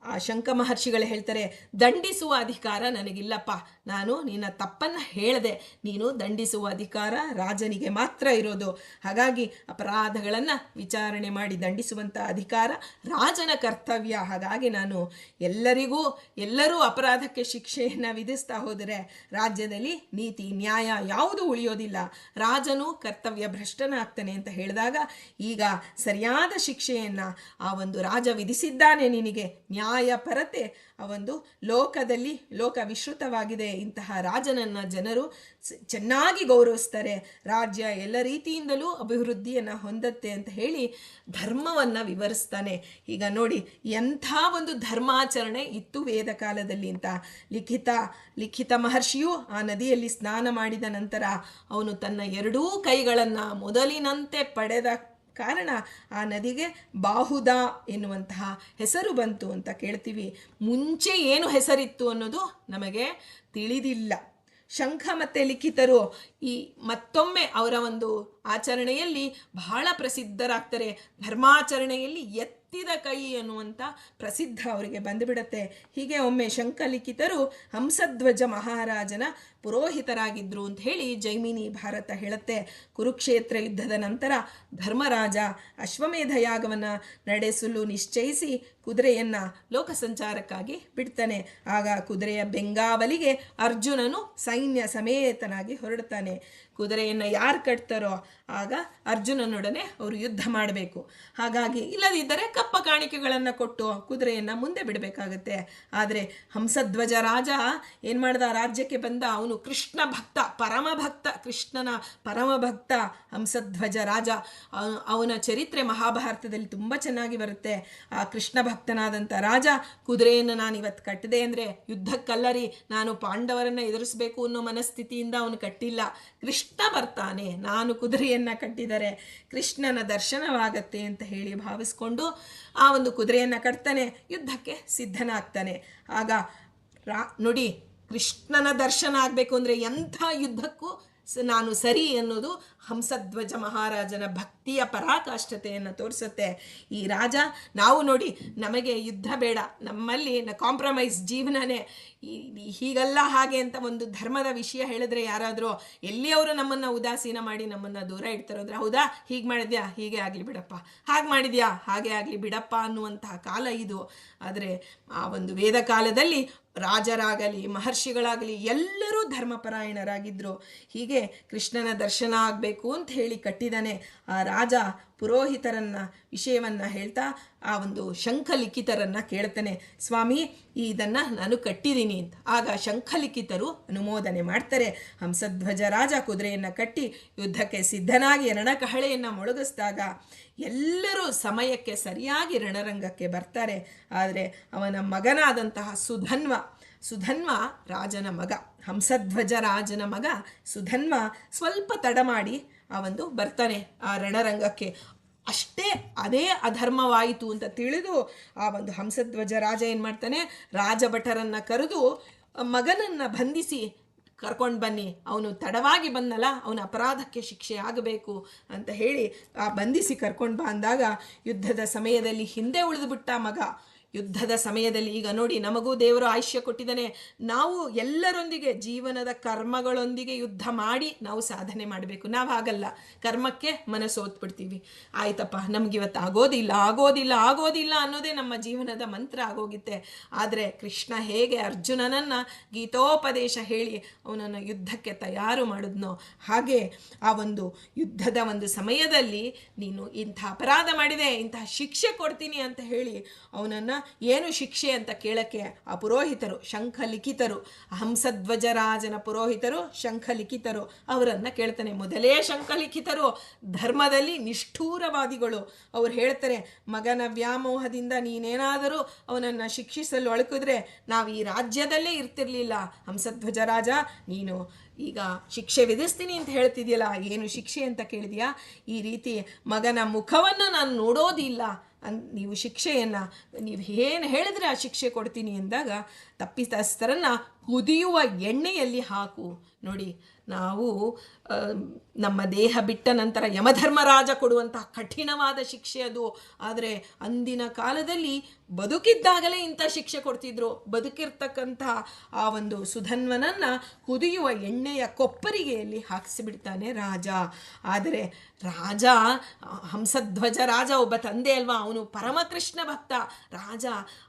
ಆ ಶಂಕ ಮಹರ್ಷಿಗಳು ಹೇಳ್ತಾರೆ, ದಂಡಿಸುವ ಅಧಿಕಾರ ನನಗಿಲ್ಲಪ್ಪ. ನಾನು ನಿನ್ನ ತಪ್ಪನ್ನು ಹೇಳದೆ. ನೀನು ದಂಡಿಸುವ ಅಧಿಕಾರ ರಾಜನಿಗೆ ಮಾತ್ರ ಇರೋದು. ಹಾಗಾಗಿ ಅಪರಾಧಗಳನ್ನು ವಿಚಾರಣೆ ಮಾಡಿ ದಂಡಿಸುವಂಥ ಅಧಿಕಾರ ರಾಜನ ಕರ್ತವ್ಯ. ಹಾಗಾಗಿ ನಾನು ಎಲ್ಲರಿಗೂ, ಎಲ್ಲರೂ ಅಪರಾಧಕ್ಕೆ ಶಿಕ್ಷೆಯನ್ನು ವಿಧಿಸ್ತಾ ಹೋದರೆ ರಾಜ್ಯದಲ್ಲಿ ನೀತಿ, ನ್ಯಾಯ ಯಾವುದೂ ಉಳಿಯೋದಿಲ್ಲ. ರಾಜನು ಕರ್ತವ್ಯ ಭ್ರಷ್ಟನಾಗ್ತಾನೆ ಅಂತ ಹೇಳಿದಾಗ ಈಗ ಸರಿಯಾದ ಶಿಕ್ಷೆಯನ್ನು ಆ ಒಂದು ರಾಜ ವಿಧಿಸಿದ್ದಾನೆ ನಿನಗೆ. ನ್ಯಾಯ ಪರತೆ ಆ ಒಂದು ಲೋಕದಲ್ಲಿ ಲೋಕ ವಿಶ್ರುತವಾಗಿದೆ. ಇಂತಹ ರಾಜನನ್ನ ಜನರು ಚೆನ್ನಾಗಿ ಗೌರವಿಸ್ತಾರೆ. ರಾಜ್ಯ ಎಲ್ಲ ರೀತಿಯಿಂದಲೂ ಅಭಿವೃದ್ಧಿಯನ್ನು ಹೊಂದತ್ತೆ ಅಂತ ಹೇಳಿ ಧರ್ಮವನ್ನು ವಿವರಿಸ್ತಾನೆ. ಈಗ ನೋಡಿ, ಎಂಥ ಒಂದು ಧರ್ಮಾಚರಣೆ ಇತ್ತು ವೇದ ಕಾಲದಲ್ಲಿ ಅಂತ. ಲಿಖಿತ ಲಿಖಿತ ಮಹರ್ಷಿಯು ಆ ನದಿಯಲ್ಲಿ ಸ್ನಾನ ಮಾಡಿದ ನಂತರ ಅವನು ತನ್ನ ಎರಡೂ ಕೈಗಳನ್ನು ಮೊದಲಿನಂತೆ ಪಡೆದ ಕಾರಣ ಆ ನದಿಗೆ ಬಾಹುದ ಎನ್ನುವಂತಹ ಹೆಸರು ಬಂತು ಅಂತ ಕೇಳ್ತೀವಿ. ಮುಂಚೆ ಏನು ಹೆಸರಿತ್ತು ಅನ್ನೋದು ನಮಗೆ ತಿಳಿದಿಲ್ಲ. ಶಂಖ ಮತ್ತು ಲಿಖಿತರು ಈ ಮತ್ತೊಮ್ಮೆ ಅವರ ಒಂದು ಆಚರಣೆಯಲ್ಲಿ ಬಹಳ ಪ್ರಸಿದ್ಧರಾಗ್ತಾರೆ. ಧರ್ಮಾಚರಣೆಯಲ್ಲಿ ಎತ್ತಿದ ಕೈ ಅನ್ನುವಂಥ ಪ್ರಸಿದ್ಧ ಅವರಿಗೆ ಬಂದುಬಿಡತ್ತೆ. ಹೀಗೆ ಒಮ್ಮೆ ಶಂಕಲಿಖಿತರು ಹಂಸಧ್ವಜ ಮಹಾರಾಜನ ಪುರೋಹಿತರಾಗಿದ್ದರು ಅಂತ ಹೇಳಿ ಜೈಮಿನಿ ಭಾರತ ಹೇಳುತ್ತೆ. ಕುರುಕ್ಷೇತ್ರ ಯುದ್ಧದ ನಂತರ ಧರ್ಮರಾಜ ಅಶ್ವಮೇಧ ಯಾಗವನ್ನು ನಡೆಸಲು ನಿಶ್ಚಯಿಸಿ ಕುದುರೆಯನ್ನು ಲೋಕಸಂಚಾರಕ್ಕಾಗಿ ಬಿಡ್ತಾನೆ. ಆಗ ಕುದುರೆಯ ಬೆಂಗಾವಲಿಗೆ ಅರ್ಜುನನು ಸೈನ್ಯ ಸಮೇತನಾಗಿ ಹೊರಡ್ತಾನೆ. ಕುದುರೆಯನ್ನು ಯಾರು ಕಟ್ತಾರೋ ಆಗ ಅರ್ಜುನನೊಡನೆ ಅವರು ಯುದ್ಧ ಮಾಡಬೇಕು. ಹಾಗಾಗಿ ಇಲ್ಲದಿದ್ದರೆ ಕಪ್ಪ ಕಾಣಿಕೆಗಳನ್ನು ಕೊಟ್ಟು ಕುದುರೆಯನ್ನು ಮುಂದೆ ಬಿಡಬೇಕಾಗತ್ತೆ. ಆದರೆ ಹಂಸಧ್ವಜ ರಾಜ ಏನು ಮಾಡ್ದ? ರಾಜ್ಯಕ್ಕೆ ಬಂದ ಅವನು ಕೃಷ್ಣ ಭಕ್ತ, ಪರಮ ಭಕ್ತ, ಕೃಷ್ಣನ ಪರಮ ಭಕ್ತ ಹಂಸಧ್ವಜ ರಾಜ. ಅವನ ಚರಿತ್ರೆ ಮಹಾಭಾರತದಲ್ಲಿ ತುಂಬ ಚೆನ್ನಾಗಿ ಬರುತ್ತೆ. ಆ ಕೃಷ್ಣ ಭಕ್ತನಾದಂಥ ರಾಜ, ಕುದುರೆಯನ್ನು ನಾನು ಇವತ್ತು ಕಟ್ಟಿದೆ ಅಂದರೆ ಯುದ್ಧಕ್ಕಲ್ಲರಿ ನಾನು ಪಾಂಡವರನ್ನು ಎದುರಿಸಬೇಕು ಅನ್ನೋ ಮನಸ್ಥಿತಿಯಿಂದ ಅವನು ಕಟ್ಟಿಲ್ಲ. ಕೃಷ್ಣ ಬರ್ತಾನೆ, ನಾನು ಕುದುರೆಯನ್ನು ಕಟ್ಟಿದರೆ ಕೃಷ್ಣನ ದರ್ಶನವಾಗತ್ತೆ ಅಂತ ಹೇಳಿ ಭಾವಿಸ್ಕೊಂಡು ಆ ಒಂದು ಕುದುರೆಯನ್ನು ಕಟ್ತಾನೆ, ಯುದ್ಧಕ್ಕೆ ಸಿದ್ಧನಾಗ್ತಾನೆ. ಆಗ ರಾ, ನೋಡಿ, ಕೃಷ್ಣನ ದರ್ಶನ ಆಗಬೇಕು ಅಂದರೆ ಎಂಥ ಯುದ್ಧಕ್ಕೂ ನಾನು ಸರಿ ಅನ್ನೋದು ಹಂಸಧ್ವಜ ಮಹಾರಾಜನ ಭಕ್ತಿಯ ಪರಾಕಾಷ್ಠತೆಯನ್ನು ತೋರಿಸುತ್ತೆ. ಈ ರಾಜ, ನಾವು ನೋಡಿ ನಮಗೆ ಯುದ್ಧ ಬೇಡ, ನಮ್ಮಲ್ಲಿ ಕಾಂಪ್ರಮೈಸ್ ಜೀವನನೇ. ಹೀಗಲ್ಲ ಹಾಗೆ ಅಂತ ಒಂದು ಧರ್ಮದ ವಿಷಯ ಹೇಳಿದ್ರೆ ಯಾರಾದರೂ ಎಲ್ಲಿ ಅವರು ನಮ್ಮನ್ನು ಉದಾಸೀನ ಮಾಡಿ ನಮ್ಮನ್ನು ದೂರ ಇಡ್ತಾರೋ ಅಂದರೆ ಹೌದಾ? ಹೀಗೆ ಮಾಡಿದ್ಯಾ? ಹೀಗೆ ಆಗಲಿ ಬಿಡಪ್ಪ. ಹಾಗೆ ಮಾಡಿದ್ಯಾ? ಹಾಗೆ ಆಗಲಿ ಬಿಡಪ್ಪ ಅನ್ನುವಂತಹ ಕಾಲ ಇದು. ಆದರೆ ಆ ಒಂದು ವೇದ ಕಾಲದಲ್ಲಿ ರಾಜರಾಗಲಿ, ಮಹರ್ಷಿಗಳಾಗಲಿ ಎಲ್ಲರೂ ಧರ್ಮಪರಾಯಣರಾಗಿದ್ದರು ಹೀಗೆ ಕೃಷ್ಣನ ದರ್ಶನ ಆಗಬೇಕು. ಅಂತ ಹೇಳಿ ಕಟ್ಟಿದಾನೆ ಆ ರಾಜ ಪುರೋಹಿತರನ್ನ ವಿಷಯವನ್ನ ಹೇಳ್ತಾ ಆ ಒಂದು ಶಂಖಲಿಖಿತರನ್ನ ಕೇಳ್ತಾನೆ. ಸ್ವಾಮಿ, ಇದನ್ನ ನಾನು ಕಟ್ಟಿದ್ದೀನಿ ಅಂತ. ಆಗ ಶಂಖಲಿಖಿತರು ಅನುಮೋದನೆ ಮಾಡ್ತಾರೆ. ಹಂಸಧ್ವಜ ರಾಜ ಕುದುರೆಯನ್ನು ಕಟ್ಟಿ ಯುದ್ಧಕ್ಕೆ ಸಿದ್ಧನಾಗಿ ರಣಕಹಳೆಯನ್ನು ಮೊಳಗಿಸಿದಾಗ ಎಲ್ಲರೂ ಸಮಯಕ್ಕೆ ಸರಿಯಾಗಿ ರಣರಂಗಕ್ಕೆ ಬರ್ತಾರೆ. ಆದರೆ ಅವನ ಮಗನಾದಂತಹ ಸುಧನ್ವ ಸುಧನ್ವ ರಾಜನ ಮಗ. ಹಂಸಧ್ವಜ ರಾಜನ ಮಗ ಸುಧನ್ವ ಸ್ವಲ್ಪ ತಡ ಮಾಡಿ ಆ ಒಂದು ಬರ್ತಾನೆ ಆ ರಣರಂಗಕ್ಕೆ. ಅಷ್ಟೇ ಅದೇ ಅಧರ್ಮವಾಯಿತು ಅಂತ ತಿಳಿದು ಆ ಒಂದು ಹಂಸಧ್ವಜ ರಾಜ ಏನು ಮಾಡ್ತಾನೆ? ರಾಜಭಟರನ್ನು ಕರೆದು ಮಗನನ್ನು ಬಂಧಿಸಿ ಕರ್ಕೊಂಡು ಬನ್ನಿ. ಅವನು ತಡವಾಗಿ ಬಂದಲ್ಲ, ಅವನ ಅಪರಾಧಕ್ಕೆ ಶಿಕ್ಷೆ ಆಗಬೇಕು ಅಂತ ಹೇಳಿ ಆ ಬಂಧಿಸಿ ಕರ್ಕೊಂಡು ಬಂದಾಗ ಯುದ್ಧದ ಸಮಯದಲ್ಲಿ ಹಿಂದೆ ಉಳಿದುಬಿಟ್ಟ ಮಗ. ಯುದ್ಧದ ಸಮಯದಲ್ಲಿ ಈಗ ನೋಡಿ ನಮಗೂ ದೇವರು ಆಯುಷ್ಯ ಕೊಟ್ಟಿದ್ದಾನೆ. ನಾವು ಎಲ್ಲರೊಂದಿಗೆ ಜೀವನದ ಕರ್ಮಗಳೊಂದಿಗೆ ಯುದ್ಧ ಮಾಡಿ ನಾವು ಸಾಧನೆ ಮಾಡಬೇಕು. ನಾವು ಹಾಗಲ್ಲ. ಕರ್ಮಕ್ಕೆ ಮನಸ್ಸು ಓದ್ಬಿಡ್ತೀವಿ ಆಯ್ತಪ್ಪ ನಮ್ಗೆ ಇವತ್ತು ಆಗೋದಿಲ್ಲ ಆಗೋದಿಲ್ಲ ಆಗೋದಿಲ್ಲ ಅನ್ನೋದೇ ನಮ್ಮ ಜೀವನದ ಮಂತ್ರ ಆಗೋಗಿತ್ತೆ. ಆದರೆ ಕೃಷ್ಣ ಹೇಗೆ ಅರ್ಜುನನನ್ನು ಗೀತೋಪದೇಶ ಹೇಳಿ ಅವನನ್ನು ಯುದ್ಧಕ್ಕೆ ತಯಾರು ಮಾಡಿದ್ನೋ, ಹಾಗೆ ಆ ಒಂದು ಯುದ್ಧದ ಒಂದು ಸಮಯದಲ್ಲಿ ನೀನು ಇಂಥ ಅಪರಾಧ ಮಾಡಿದೆ, ಇಂತಹ ಶಿಕ್ಷೆ ಕೊಡ್ತೀನಿ ಅಂತ ಹೇಳಿ ಅವನನ್ನು ಏನು ಶಿಕ್ಷೆ ಅಂತ ಕೇಳಕ್ಕೆ ಆ ಪುರೋಹಿತರು ಶಂಖಲಿಖಿತರು ಹಂಸಧ್ವಜರಾಜನ ಪುರೋಹಿತರು, ಶಂಖಲಿಖಿತರು ಅವರನ್ನು ಕೇಳ್ತಾನೆ. ಮೊದಲೇ ಶಂಖಲಿಖಿತರು, ಧರ್ಮದಲ್ಲಿ ನಿಷ್ಠೂರವಾದಿಗಳು. ಅವ್ರು ಹೇಳ್ತಾರೆ, ಮಗನ ವ್ಯಾಮೋಹದಿಂದ ನೀನೇನಾದರೂ ಅವನನ್ನು ಶಿಕ್ಷಿಸಲು ಅಳಕಿದ್ರೆ ನಾವು ಈ ರಾಜ್ಯದಲ್ಲೇ ಇರ್ತಿರ್ಲಿಲ್ಲ. ಹಂಸಧ್ವಜರಾಜ ನೀನು ಈಗ ಶಿಕ್ಷೆ ವಿಧಿಸ್ತೀನಿ ಅಂತ ಹೇಳ್ತಿದ್ಯಲ್ಲ, ಏನು ಶಿಕ್ಷೆ ಅಂತ ಕೇಳಿದ್ಯಾ? ಈ ರೀತಿ ಮಗನ ಮುಖವನ್ನು ನಾನು ನೋಡೋದಿಲ್ಲ. ಅನ್ ನೀವು ಶಿಕ್ಷೆಯನ್ನು, ನೀವು ಏನು ಹೇಳಿದ್ರೆ ಆ ಶಿಕ್ಷೆ ಕೊಡ್ತೀನಿ ಎಂದಾಗ ತಪ್ಪಿತಸ್ಥರನ್ನು ಕುದಿಯುವ ಎಣ್ಣೆಯಲ್ಲಿ ಹಾಕು. ನೋಡಿ ನಾವು ನಮ್ಮ ದೇಹ ಬಿಟ್ಟ ನಂತರ ಯಮಧರ್ಮರಾಜ ಕೊಡುವಂತಹ ಕಠಿಣವಾದ ಶಿಕ್ಷೆ ಅದು. ಆದರೆ ಅಂದಿನ ಕಾಲದಲ್ಲಿ ಬದುಕಿದ್ದಾಗಲೇ ಇಂಥ ಶಿಕ್ಷೆ ಕೊಡ್ತಿದ್ರು. ಬದುಕಿರ್ತಕ್ಕಂತಹ ಆ ಒಂದು ಸುಧನ್ವನನ್ನು ಕುದಿಯುವ ಎಣ್ಣೆಯ ಕೊಪ್ಪರಿಗೆಯಲ್ಲಿ ಹಾಕಿಸಿಬಿಡ್ತಾನೆ ರಾಜ. ಆದರೆ ರಾಜ, ಹಂಸಧ್ವಜ ರಾಜ ಒಬ್ಬ ತಂದೆ ಅಲ್ವಾ? ಅವನು ಪರಮಕೃಷ್ಣ ಭಕ್ತ. ರಾಜ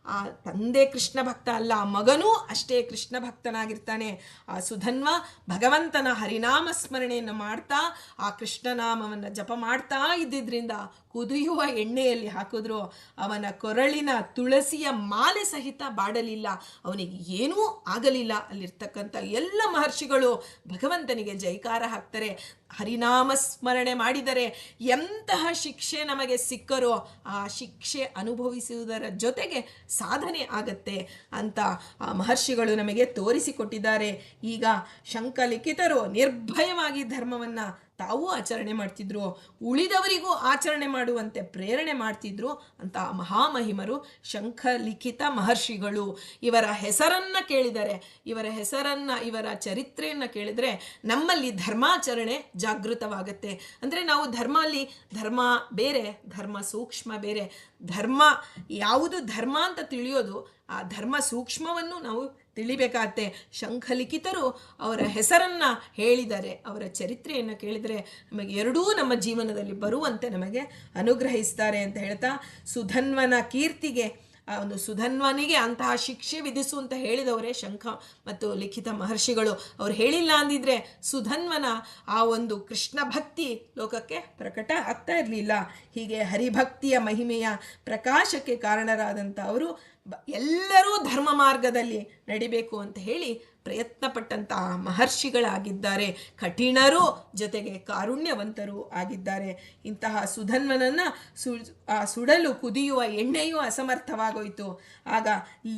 ಆ ತಂದೆ ಕೃಷ್ಣ ಭಕ್ತ ಅಲ್ಲ, ಮಗನೂ ಅಷ್ಟೇ ಕೃಷ್ಣ ಭಕ್ತನಾಗಿರ್ತಾನೆ. ಆ ಸುಧನ್ವ ಭಗವಂತನ ಹರಿನಾಮ ಸ್ಮರಣೆಯನ್ನು ಮಾಡ್ತಾ ಆ ಕೃಷ್ಣನಾಮವನ್ನು ಜಪ ಮಾಡ್ತಾ ಇದ್ದಿದ್ರಿಂದ ಕುದಿಯುವ ಎಣ್ಣೆಯಲ್ಲಿ ಹಾಕಿದ್ರು ಅವನ ಕೊರಳಿನ ತುಳಸಿಯ ಮಾಲೆ ಸಹಿತ ಬಾಡಲಿಲ್ಲ. ಅವನಿಗೆ ಏನೂ ಆಗಲಿಲ್ಲ. ಅಲ್ಲಿರ್ತಕ್ಕಂಥ ಎಲ್ಲ ಮಹರ್ಷಿಗಳು ಭಗವಂತನಿಗೆ ಜೈಕಾರ ಹಾಕ್ತಾರೆ. ಹರಿನಾಮ ಸ್ಮರಣೆ ಮಾಡಿದರೆ ಎಂತಹ ಶಿಕ್ಷೆ ನಮಗೆ ಸಿಕ್ಕರೋ ಆ ಶಿಕ್ಷೆ ಅನುಭವಿಸುವುದರ ಜೊತೆಗೆ ಸಾಧನೆ ಆಗತ್ತೆ ಅಂತ ಆ ಮಹರ್ಷಿಗಳು ನಮಗೆ ತೋರಿಸಿಕೊಟ್ಟಿದ್ದಾರೆ. ಈಗ ಶಂಕಲಿಖಿತರು ನಿರ್ಭಯವಾಗಿ ಧರ್ಮವನ್ನು ತಾವೂ ಆಚರಣೆ ಮಾಡ್ತಿದ್ರು, ಉಳಿದವರಿಗೂ ಆಚರಣೆ ಮಾಡುವಂತೆ ಪ್ರೇರಣೆ ಮಾಡ್ತಿದ್ರು ಅಂತ ಮಹಾಮಹಿಮರು ಶಂಖಲಿಖಿತ ಮಹರ್ಷಿಗಳು. ಇವರ ಹೆಸರನ್ನ ಕೇಳಿದರೆ, ಇವರ ಹೆಸರನ್ನ, ಇವರ ಚರಿತ್ರೆಯನ್ನ ಕೇಳಿದರೆ ನಮ್ಮಲ್ಲಿ ಧರ್ಮಾಚರಣೆ ಜಾಗೃತವಾಗುತ್ತೆ. ಅಂದರೆ ನಾವು ಧರ್ಮ ಅಲ್ಲಿ ಧರ್ಮ ಬೇರೆ, ಧರ್ಮ ಸೂಕ್ಷ್ಮ ಬೇರೆ. ಧರ್ಮ, ಯಾವುದು ಧರ್ಮ ಅಂತ ತಿಳಿಯೋದು, ಆ ಧರ್ಮ ಸೂಕ್ಷ್ಮವನ್ನು ನಾವು ತಿಳಿಬೇಕಾಗತ್ತೆ ಶಂಖಲಿಖಿತರು ಅವರ ಹೆಸರನ್ನು ಹೇಳಿದ್ದಾರೆ ಅವರ ಚರಿತ್ರೆಯನ್ನು ಕೇಳಿದರೆ ನಮಗೆ ಎರಡೂ ನಮ್ಮ ಜೀವನದಲ್ಲಿ ಬರುವಂತೆ ನಮಗೆ ಅನುಗ್ರಹಿಸ್ತಾರೆ ಅಂತ ಹೇಳ್ತಾ ಸುಧನ್ವನ ಕೀರ್ತಿಗೆ, ಆ ಒಂದು ಸುಧನ್ವನಿಗೆ ಅಂತಹ ಶಿಕ್ಷೆ ವಿಧಿಸು ಅಂತ ಹೇಳಿದವರೇ ಶಂಖ ಮತ್ತು ಲಿಖಿತ ಮಹರ್ಷಿಗಳು. ಅವ್ರು ಹೇಳಿಲ್ಲ ಅಂದಿದ್ರೆ ಸುಧನ್ವನ ಆ ಒಂದು ಕೃಷ್ಣ ಭಕ್ತಿ ಲೋಕಕ್ಕೆ ಪ್ರಕಟ ಆಗ್ತಾ ಇರಲಿಲ್ಲ. ಹೀಗೆ ಹರಿಭಕ್ತಿಯ ಮಹಿಮೆಯ ಪ್ರಕಾಶಕ್ಕೆ ಕಾರಣರಾದಂಥ ಅವರು ಎಲ್ಲರೂ ಧರ್ಮ ಮಾರ್ಗದಲ್ಲಿ ನಡಿಬೇಕು ಅಂತ ಹೇಳಿ ಪ್ರಯತ್ನ ಪಟ್ಟಂತಹ ಮಹರ್ಷಿಗಳಾಗಿದ್ದಾರೆ. ಕಠಿಣರು ಜೊತೆಗೆ ಕಾರುಣ್ಯವಂತರು ಆಗಿದ್ದಾರೆ. ಇಂತಹ ಸುಧನ್ವನನ್ನು ಸು, ಆ ಸುಡಲು ಕುದಿಯುವ ಎಣ್ಣೆಯೂ ಅಸಮರ್ಥವಾಗೋಯಿತು. ಆಗ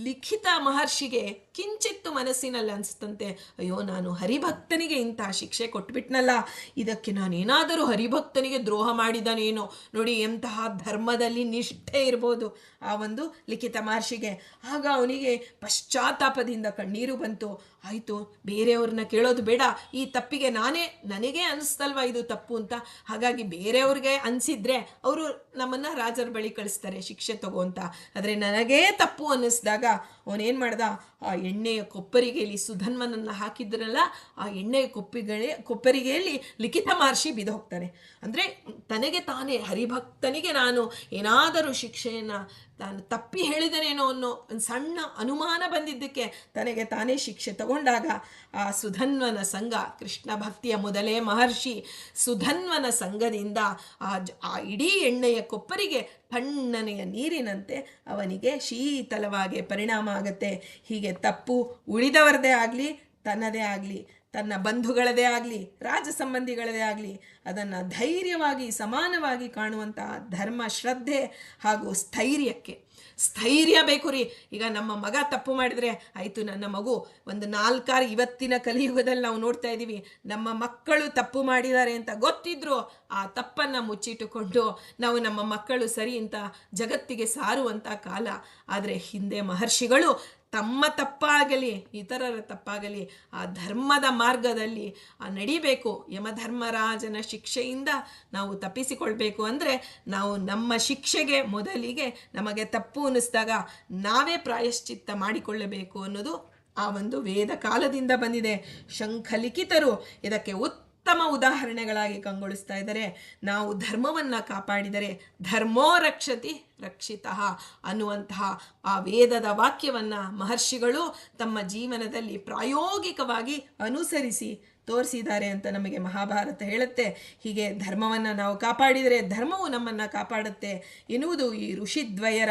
ಲಿಖಿತ ಮಹರ್ಷಿಗೆ ಕಿಂಚಿತ್ತು ಮನಸ್ಸಿನಲ್ಲಿ ಅನಿಸ್ತಂತೆ, ಅಯ್ಯೋ, ನಾನು ಹರಿಭಕ್ತನಿಗೆ ಇಂತಹ ಶಿಕ್ಷೆ ಕೊಟ್ಬಿಟ್ನಲ್ಲ, ಇದಕ್ಕೆ ನಾನೇನಾದರೂ ಹರಿಭಕ್ತನಿಗೆ ದ್ರೋಹ ಮಾಡಿದನೇನೋ, ನೋಡಿ ಎಂತಹ ಧರ್ಮದಲ್ಲಿ ನಿಷ್ಠೆ ಇರ್ಬೋದು, ಆ ಒಂದು ಲಿಖಿತ ಮಹರ್ಷಿಗೆ. ಆಗ ಅವನಿಗೆ ಪಶ್ಚಾತ್ತಾಪದಿಂದ ಕಣ್ಣೀರು ಬಂತು. ಆಯಿತು, ಬೇರೆಯವ್ರನ್ನ ಕೇಳೋದು ಬೇಡ. ಈ ತಪ್ಪಿಗೆ ನಾನೇ, ನನಗೇ ಅನಿಸ್ತಲ್ವಾ ಇದು ತಪ್ಪು ಅಂತ? ಹಾಗಾಗಿ ಬೇರೆಯವ್ರಿಗೆ ಅನಿಸಿದ್ರೆ ಅವರು ನಮ್ಮನ್ನು ರಾಜರ ಬಳಿ ಕಳಿಸ್ತಾರೆ, ಶಿಕ್ಷೆ ತಗೋ ಅಂತ. ಆದರೆ ನನಗೇ ತಪ್ಪು ಅನ್ನಿಸ್ದಾಗ ಅವನೇನು ಮಾಡ್ದ? ಆ ಎಣ್ಣೆಯ ಕೊಪ್ಪರಿಗೆಯಲ್ಲಿ ಸುಧನ್ವನನ್ನು ಹಾಕಿದ್ರಲ್ಲ, ಆ ಎಣ್ಣೆಯ ಕೊಪ್ಪಿಗಳೇ, ಕೊಪ್ಪರಿಗೆಯಲ್ಲಿ ಲಿಖಿತ ಮಹರ್ಷಿ ಬಿದ್ದು ಹೋಗ್ತಾನೆ ಅಂದರೆ ತನಗೆ ತಾನೇ, ಹರಿಭಕ್ತನಿಗೆ ನಾನು ಏನಾದರೂ ಶಿಕ್ಷೆಯನ್ನು ತಾನು ತಪ್ಪಿ ಹೇಳಿದನೇನೋ ಅನ್ನೋ ಒಂದು ಸಣ್ಣ ಅನುಮಾನ ಬಂದಿದ್ದಕ್ಕೆ ತನಗೆ ತಾನೇ ಶಿಕ್ಷೆ ತಗೊಂಡಾಗ ಆ ಸುಧನ್ವನ ಸಂಘ, ಕೃಷ್ಣ ಭಕ್ತಿಯ ಮೊದಲೇ ಮಹರ್ಷಿ ಸುಧನ್ವನ ಸಂಘದಿಂದ ಆ ಇಡೀ ಎಣ್ಣೆಯ ಕೊಪ್ಪರಿಗೆ ತಣ್ಣನೆಯ ನೀರಿನಂತೆ ಅವನಿಗೆ ಶೀತಲವಾಗಿ ಪರಿಣಾಮ ಆಗುತ್ತೆ. ಹೀಗೆ ತಪ್ಪು ಉಳಿದವರದೇ ಆಗಲಿ, ತನ್ನದೇ ಆಗಲಿ, ತನ್ನ ಬಂಧುಗಳದೇ ಆಗಲಿ, ರಾಜ ಸಂಬಂಧಿಗಳದೇ ಆಗಲಿ, ಅದನ್ನು ಧೈರ್ಯವಾಗಿ ಸಮಾನವಾಗಿ ಕಾಣುವಂತಹ ಧರ್ಮ ಶ್ರದ್ಧೆ ಹಾಗೂ ಸ್ಥೈರ್ಯಕ್ಕೆ ಸ್ಥೈರ್ಯ ಬೇಕು ರೀ. ಈಗ ನಮ್ಮ ಮಗ ತಪ್ಪು ಮಾಡಿದರೆ ಆಯಿತು, ನನ್ನ ಮಗು ಒಂದು ನಾಲ್ಕಾರು ಇವತ್ತಿನ ಕಲಿಯುಗದಲ್ಲಿ ನಾವು ನೋಡ್ತಾ ಇದ್ದೀವಿ. ನಮ್ಮ ಮಕ್ಕಳು ತಪ್ಪು ಮಾಡಿದ್ದಾರೆ ಅಂತ ಗೊತ್ತಿದ್ರು ಆ ತಪ್ಪನ್ನು ಮುಚ್ಚಿಟ್ಟುಕೊಂಡು ನಾವು ನಮ್ಮ ಮಕ್ಕಳು ಸರಿ ಅಂತ ಜಗತ್ತಿಗೆ ಸಾರುವಂಥ ಕಾಲ. ಆದರೆ ಹಿಂದೆ ಮಹರ್ಷಿಗಳು ತಮ್ಮ ತಪ್ಪಾಗಲಿ, ಇತರರ ತಪ್ಪಾಗಲಿ, ಆ ಧರ್ಮದ ಮಾರ್ಗದಲ್ಲಿ, ಆ ನಡಿಬೇಕು. ಯಮಧರ್ಮರಾಜನ ಶಿಕ್ಷೆಯಿಂದ ನಾವು ತಪ್ಪಿಸಿಕೊಳ್ಬೇಕು ಅಂದರೆ ನಾವು ನಮ್ಮ ಶಿಕ್ಷೆಗೆ ಮೊದಲಿಗೆ ನಮಗೆ ತಪ್ಪು ಅನ್ನಿಸ್ದಾಗ ನಾವೇ ಪ್ರಾಯಶ್ಚಿತ್ತ ಮಾಡಿಕೊಳ್ಳಬೇಕು ಅನ್ನೋದು ಆ ಒಂದು ವೇದ ಕಾಲದಿಂದ ಬಂದಿದೆ. ಶಂಖಲಿಖಿತರು ಇದಕ್ಕೆ ಉತ್ತಮ ಉದಾಹರಣೆಗಳಾಗಿ ಕಂಗೊಳಿಸ್ತಾ ಇದ್ದಾರೆ. ನಾವು ಧರ್ಮವನ್ನು ಕಾಪಾಡಿದರೆ ಧರ್ಮೋ ರಕ್ಷತಿ ರಕ್ಷಿತ ಅನ್ನುವಂತಹ ಆ ವೇದದ ವಾಕ್ಯವನ್ನು ಮಹರ್ಷಿಗಳು ತಮ್ಮ ಜೀವನದಲ್ಲಿ ಪ್ರಾಯೋಗಿಕವಾಗಿ ಅನುಸರಿಸಿ ತೋರಿಸಿದ್ದಾರೆ ಅಂತ ನಮಗೆ ಮಹಾಭಾರತ ಹೇಳುತ್ತೆ. ಹೀಗೆ ಧರ್ಮವನ್ನು ನಾವು ಕಾಪಾಡಿದರೆ ಧರ್ಮವು ನಮ್ಮನ್ನು ಕಾಪಾಡುತ್ತೆ ಎನ್ನುವುದು ಈ ಋಷಿದ್ವಯರ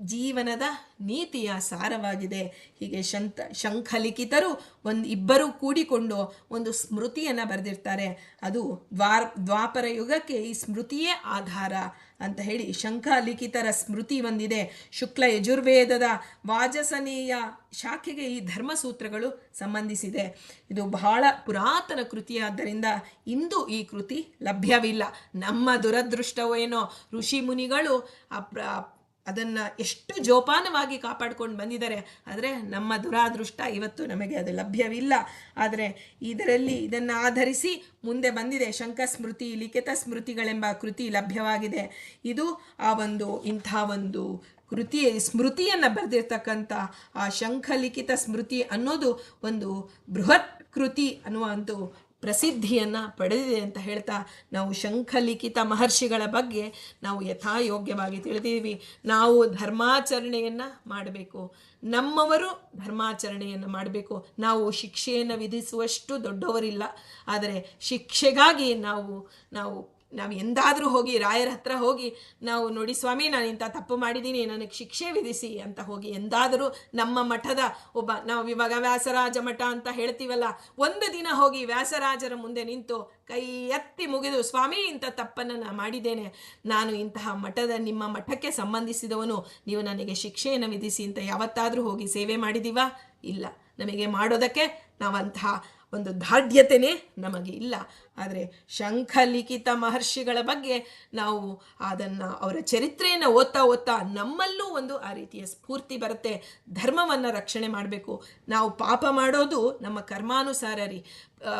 ಜೀವನದ ನೀತಿಯ ಸಾರವಾಗಿದೆ. ಹೀಗೆ ಶಂತ, ಶಂಖಲಿಖಿತರು ಒಂದು ಇಬ್ಬರು ಕೂಡಿಕೊಂಡು ಒಂದು ಸ್ಮೃತಿಯನ್ನು ಬರೆದಿರ್ತಾರೆ. ಅದು ದ್ವಾರ್, ದ್ವಾಪರ ಯುಗಕ್ಕೆ ಈ ಸ್ಮೃತಿಯೇ ಆಧಾರ ಅಂತ ಹೇಳಿ ಶಂಖಲಿಖಿತರ ಸ್ಮೃತಿ ಒಂದಿದೆ ಶುಕ್ಲ ಯಜುರ್ವೇದದ ವಾಜಸನೀಯ ಶಾಖೆಗೆ ಈ ಧರ್ಮಸೂತ್ರಗಳು ಸಂಬಂಧಿಸಿದೆ. ಇದು ಬಹಳ ಪುರಾತನ ಕೃತಿಯಾದ್ದರಿಂದ ಇಂದು ಈ ಕೃತಿ ಲಭ್ಯವಿಲ್ಲ. ನಮ್ಮ ದುರದೃಷ್ಟವೇನೋ? ಋಷಿ ಮುನಿಗಳು ಆ ಪ್ರ ಅದನ್ನು ಎಷ್ಟು ಜೋಪಾನವಾಗಿ ಕಾಪಾಡ್ಕೊಂಡು ಬಂದಿದ್ದಾರೆ. ಆದರೆ ನಮ್ಮ ದುರಾದೃಷ್ಟ ಇವತ್ತು ನಮಗೆ ಅದು ಲಭ್ಯವಿಲ್ಲ. ಆದರೆ ಇದರಲ್ಲಿ ಇದನ್ನು ಆಧರಿಸಿ ಮುಂದೆ ಬಂದಿದೆ ಶಂಕ ಸ್ಮೃತಿ, ಲಿಖಿತ ಸ್ಮೃತಿಗಳೆಂಬ ಕೃತಿ ಲಭ್ಯವಾಗಿದೆ. ಇದು ಆ ಒಂದು ಇಂಥ ಒಂದು ಕೃತಿ, ಸ್ಮೃತಿಯನ್ನು ಬರೆದಿರ್ತಕ್ಕಂಥ ಆ ಶಂಖಲಿಖಿತ ಸ್ಮೃತಿ ಅನ್ನೋದು ಒಂದು ಬೃಹತ್ ಕೃತಿ ಅನ್ನುವ ಒಂದು ಪ್ರಸಿದ್ಧಿಯನ್ನು ಪಡೆದಿದೆ ಅಂತ ಹೇಳ್ತಾ ನಾವು ಶಂಖಲಿಖಿತ ಮಹರ್ಷಿಗಳ ಬಗ್ಗೆ ನಾವು ಯಥಾಯೋಗ್ಯವಾಗಿ ತಿಳಿದೀವಿ ನಾವು ಧರ್ಮಾಚರಣೆಯನ್ನು ಮಾಡಬೇಕು. ನಮ್ಮವರು ಧರ್ಮಾಚರಣೆಯನ್ನು ಮಾಡಬೇಕು. ನಾವು ಶಿಕ್ಷೆಯನ್ನು ವಿಧಿಸುವಷ್ಟು ದೊಡ್ಡವರಿಲ್ಲ. ಆದರೆ ಶಿಕ್ಷೆಗಾಗಿ ನಾವು ನಾವು ನಾವು ಎಂದಾದರೂ ಹೋಗಿ ರಾಯರ ಹತ್ರ ಹೋಗಿ, ನಾವು ನೋಡಿ ಸ್ವಾಮಿ, ನಾನು ಇಂಥ ತಪ್ಪು ಮಾಡಿದ್ದೀನಿ ನನಗೆ ಶಿಕ್ಷೆ ವಿಧಿಸಿ ಅಂತ ಹೋಗಿ ಎಂದಾದರೂ ನಮ್ಮ ಮಠದ ಒಬ್ಬ, ನಾವು ಇವಾಗ ವ್ಯಾಸರಾಜ ಮಠ ಅಂತ ಹೇಳ್ತೀವಲ್ಲ, ಒಂದು ದಿನ ಹೋಗಿ ವ್ಯಾಸರಾಜರ ಮುಂದೆ ನಿಂತು ಕೈ ಎತ್ತಿ ಮುಗಿದು, ಸ್ವಾಮಿ ಇಂಥ ತಪ್ಪನ್ನು ನಾನು ಮಾಡಿದ್ದೇನೆ. ನಾನು ಇಂತಹ ಮಠದ, ನಿಮ್ಮ ಮಠಕ್ಕೆ ಸಂಬಂಧಿಸಿದವನು. ನೀವು ನನಗೆ ಶಿಕ್ಷೆಯನ್ನು ವಿಧಿಸಿ ಅಂತ ಯಾವತ್ತಾದರೂ ಹೋಗಿ ಸೇವೆ ಮಾಡಿದೀವಾ? ಇಲ್ಲ. ನಮಗೆ ಮಾಡೋದಕ್ಕೆ ನಾವಂತಹ ಒಂದು ದಾಢ್ಯತೆಯೇ ನಮಗೆ ಇಲ್ಲ. ಆದರೆ ಶಂಖಲಿಖಿತ ಮಹರ್ಷಿಗಳ ಬಗ್ಗೆ ನಾವು ಅದನ್ನು, ಅವರ ಚರಿತ್ರೆಯನ್ನು ಓದ್ತಾ ಓದ್ತಾ ನಮ್ಮಲ್ಲೂ ಒಂದು ಆ ರೀತಿಯ ಸ್ಫೂರ್ತಿ ಬರುತ್ತೆ. ಧರ್ಮವನ್ನು ರಕ್ಷಣೆ ಮಾಡಬೇಕು. ನಾವು ಪಾಪ ಮಾಡೋದು ನಮ್ಮ ಕರ್ಮಾನುಸಾರ ರೀ.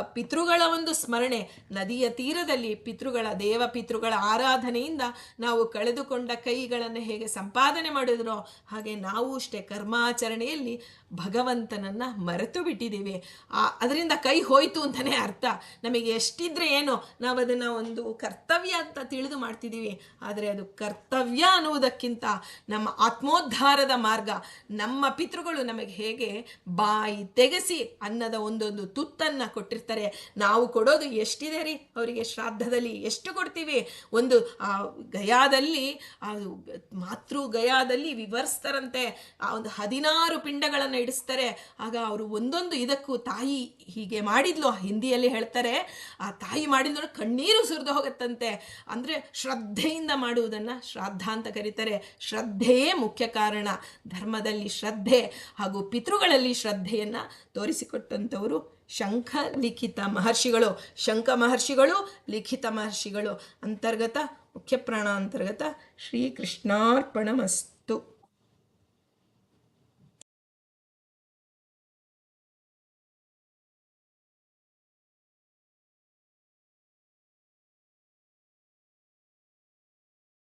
ಪಿತೃಗಳ ಒಂದು ಸ್ಮರಣೆ. ನದಿಯ ತೀರದಲ್ಲಿ ಪಿತೃಗಳ, ದೇವ ಪಿತೃಗಳ ಆರಾಧನೆಯಿಂದ ನಾವು ಕಳೆದುಕೊಂಡ ಕೈಗಳನ್ನು ಹೇಗೆ ಸಂಪಾದನೆ ಮಾಡಿದ್ರೋ ಹಾಗೆ ನಾವು ಅಷ್ಟೇ ಕರ್ಮಾಚರಣೆಯಲ್ಲಿ ಭಗವಂತನನ್ನು ಮರೆತು ಬಿಟ್ಟಿದ್ದೀವಿ. ಆ, ಅದರಿಂದ ಕೈ ಹೋಯಿತು ಅಂತಲೇ ಅರ್ಥ. ನಮಗೆ ಎಷ್ಟಿದ್ರೆ ಏನೋ ನಾವು ಅದನ್ನು ಒಂದು ಕರ್ತವ್ಯ ಅಂತ ತಿಳಿದು ಮಾಡ್ತಿದ್ದೀವಿ. ಆದರೆ ಅದು ಕರ್ತವ್ಯ ಅನ್ನುವುದಕ್ಕಿಂತ ನಮ್ಮ ಆತ್ಮೋದ್ಧಾರದ ಮಾರ್ಗ, ನಮ್ಮ ಪಿತೃಗಳು ನಮಗೆ ಹೇಗೆ ಬಾಯಿ ತೆಗೆಸಿ ಅನ್ನದ ಒಂದೊಂದು ತುತ್ತನ್ನು ಕೊಟ್ಟಿರ್ತಾರೆ. ನಾವು ಕೊಡೋದು ಎಷ್ಟಿದೆ ರೀ? ಅವರಿಗೆ ಶ್ರಾದ್ದದಲ್ಲಿ ಎಷ್ಟು ಕೊಡ್ತೀವಿ? ಒಂದು, ಆ, ಗಯಾದಲ್ಲಿ, ಆ, ಮಾತೃ ಗಯಾದಲ್ಲಿ ವಿವರಿಸ್ತಾರಂತೆ. ಆ, ಒಂದು ಹದಿನಾರು ಪಿಂಡಗಳನ್ನು ಇಡಿಸ್ತಾರೆ. ಆಗ ಅವರು ಒಂದೊಂದು ಇದಕ್ಕೂ ತಾಯಿ ಹೀಗೆ ಮಾಡಿದ್ಲು. ಹಿಂದಿಯಲ್ಲಿ ಹೇಳ್ತಾರೆ, ಆ ತಾಯಿ ಮಾಡಿದ್ಲು ಕಣ್ಣೀರು ಸುರಿದು ಹೋಗುತ್ತಂತೆ. ಅಂದರೆ ಶ್ರದ್ಧೆಯಿಂದ ಮಾಡುವುದನ್ನು ಶ್ರಾದ್ದ ಅಂತ ಕರೀತಾರೆ. ಶ್ರದ್ಧೆಯೇ ಮುಖ್ಯ ಕಾರಣ. ಧರ್ಮದಲ್ಲಿ ಶ್ರದ್ಧೆ ಹಾಗೂ ಪಿತೃಗಳಲ್ಲಿ ಶ್ರದ್ಧೆಯನ್ನು ತೋರಿಸಿಕೊಟ್ಟಂಥವರು ಶಂಖ ಲಿಖಿತ ಮಹರ್ಷಿಗಳು ಶಂಖ ಮಹರ್ಷಿಗಳು ಲಿಖಿತ ಮಹರ್ಷಿಗಳು. ಅಂತರ್ಗತ ಮುಖ್ಯ ಪ್ರಾಣ ಅಂತರ್ಗತ ಶ್ರೀಕೃಷ್ಣಾರ್ಪಣಮಸ್ತು.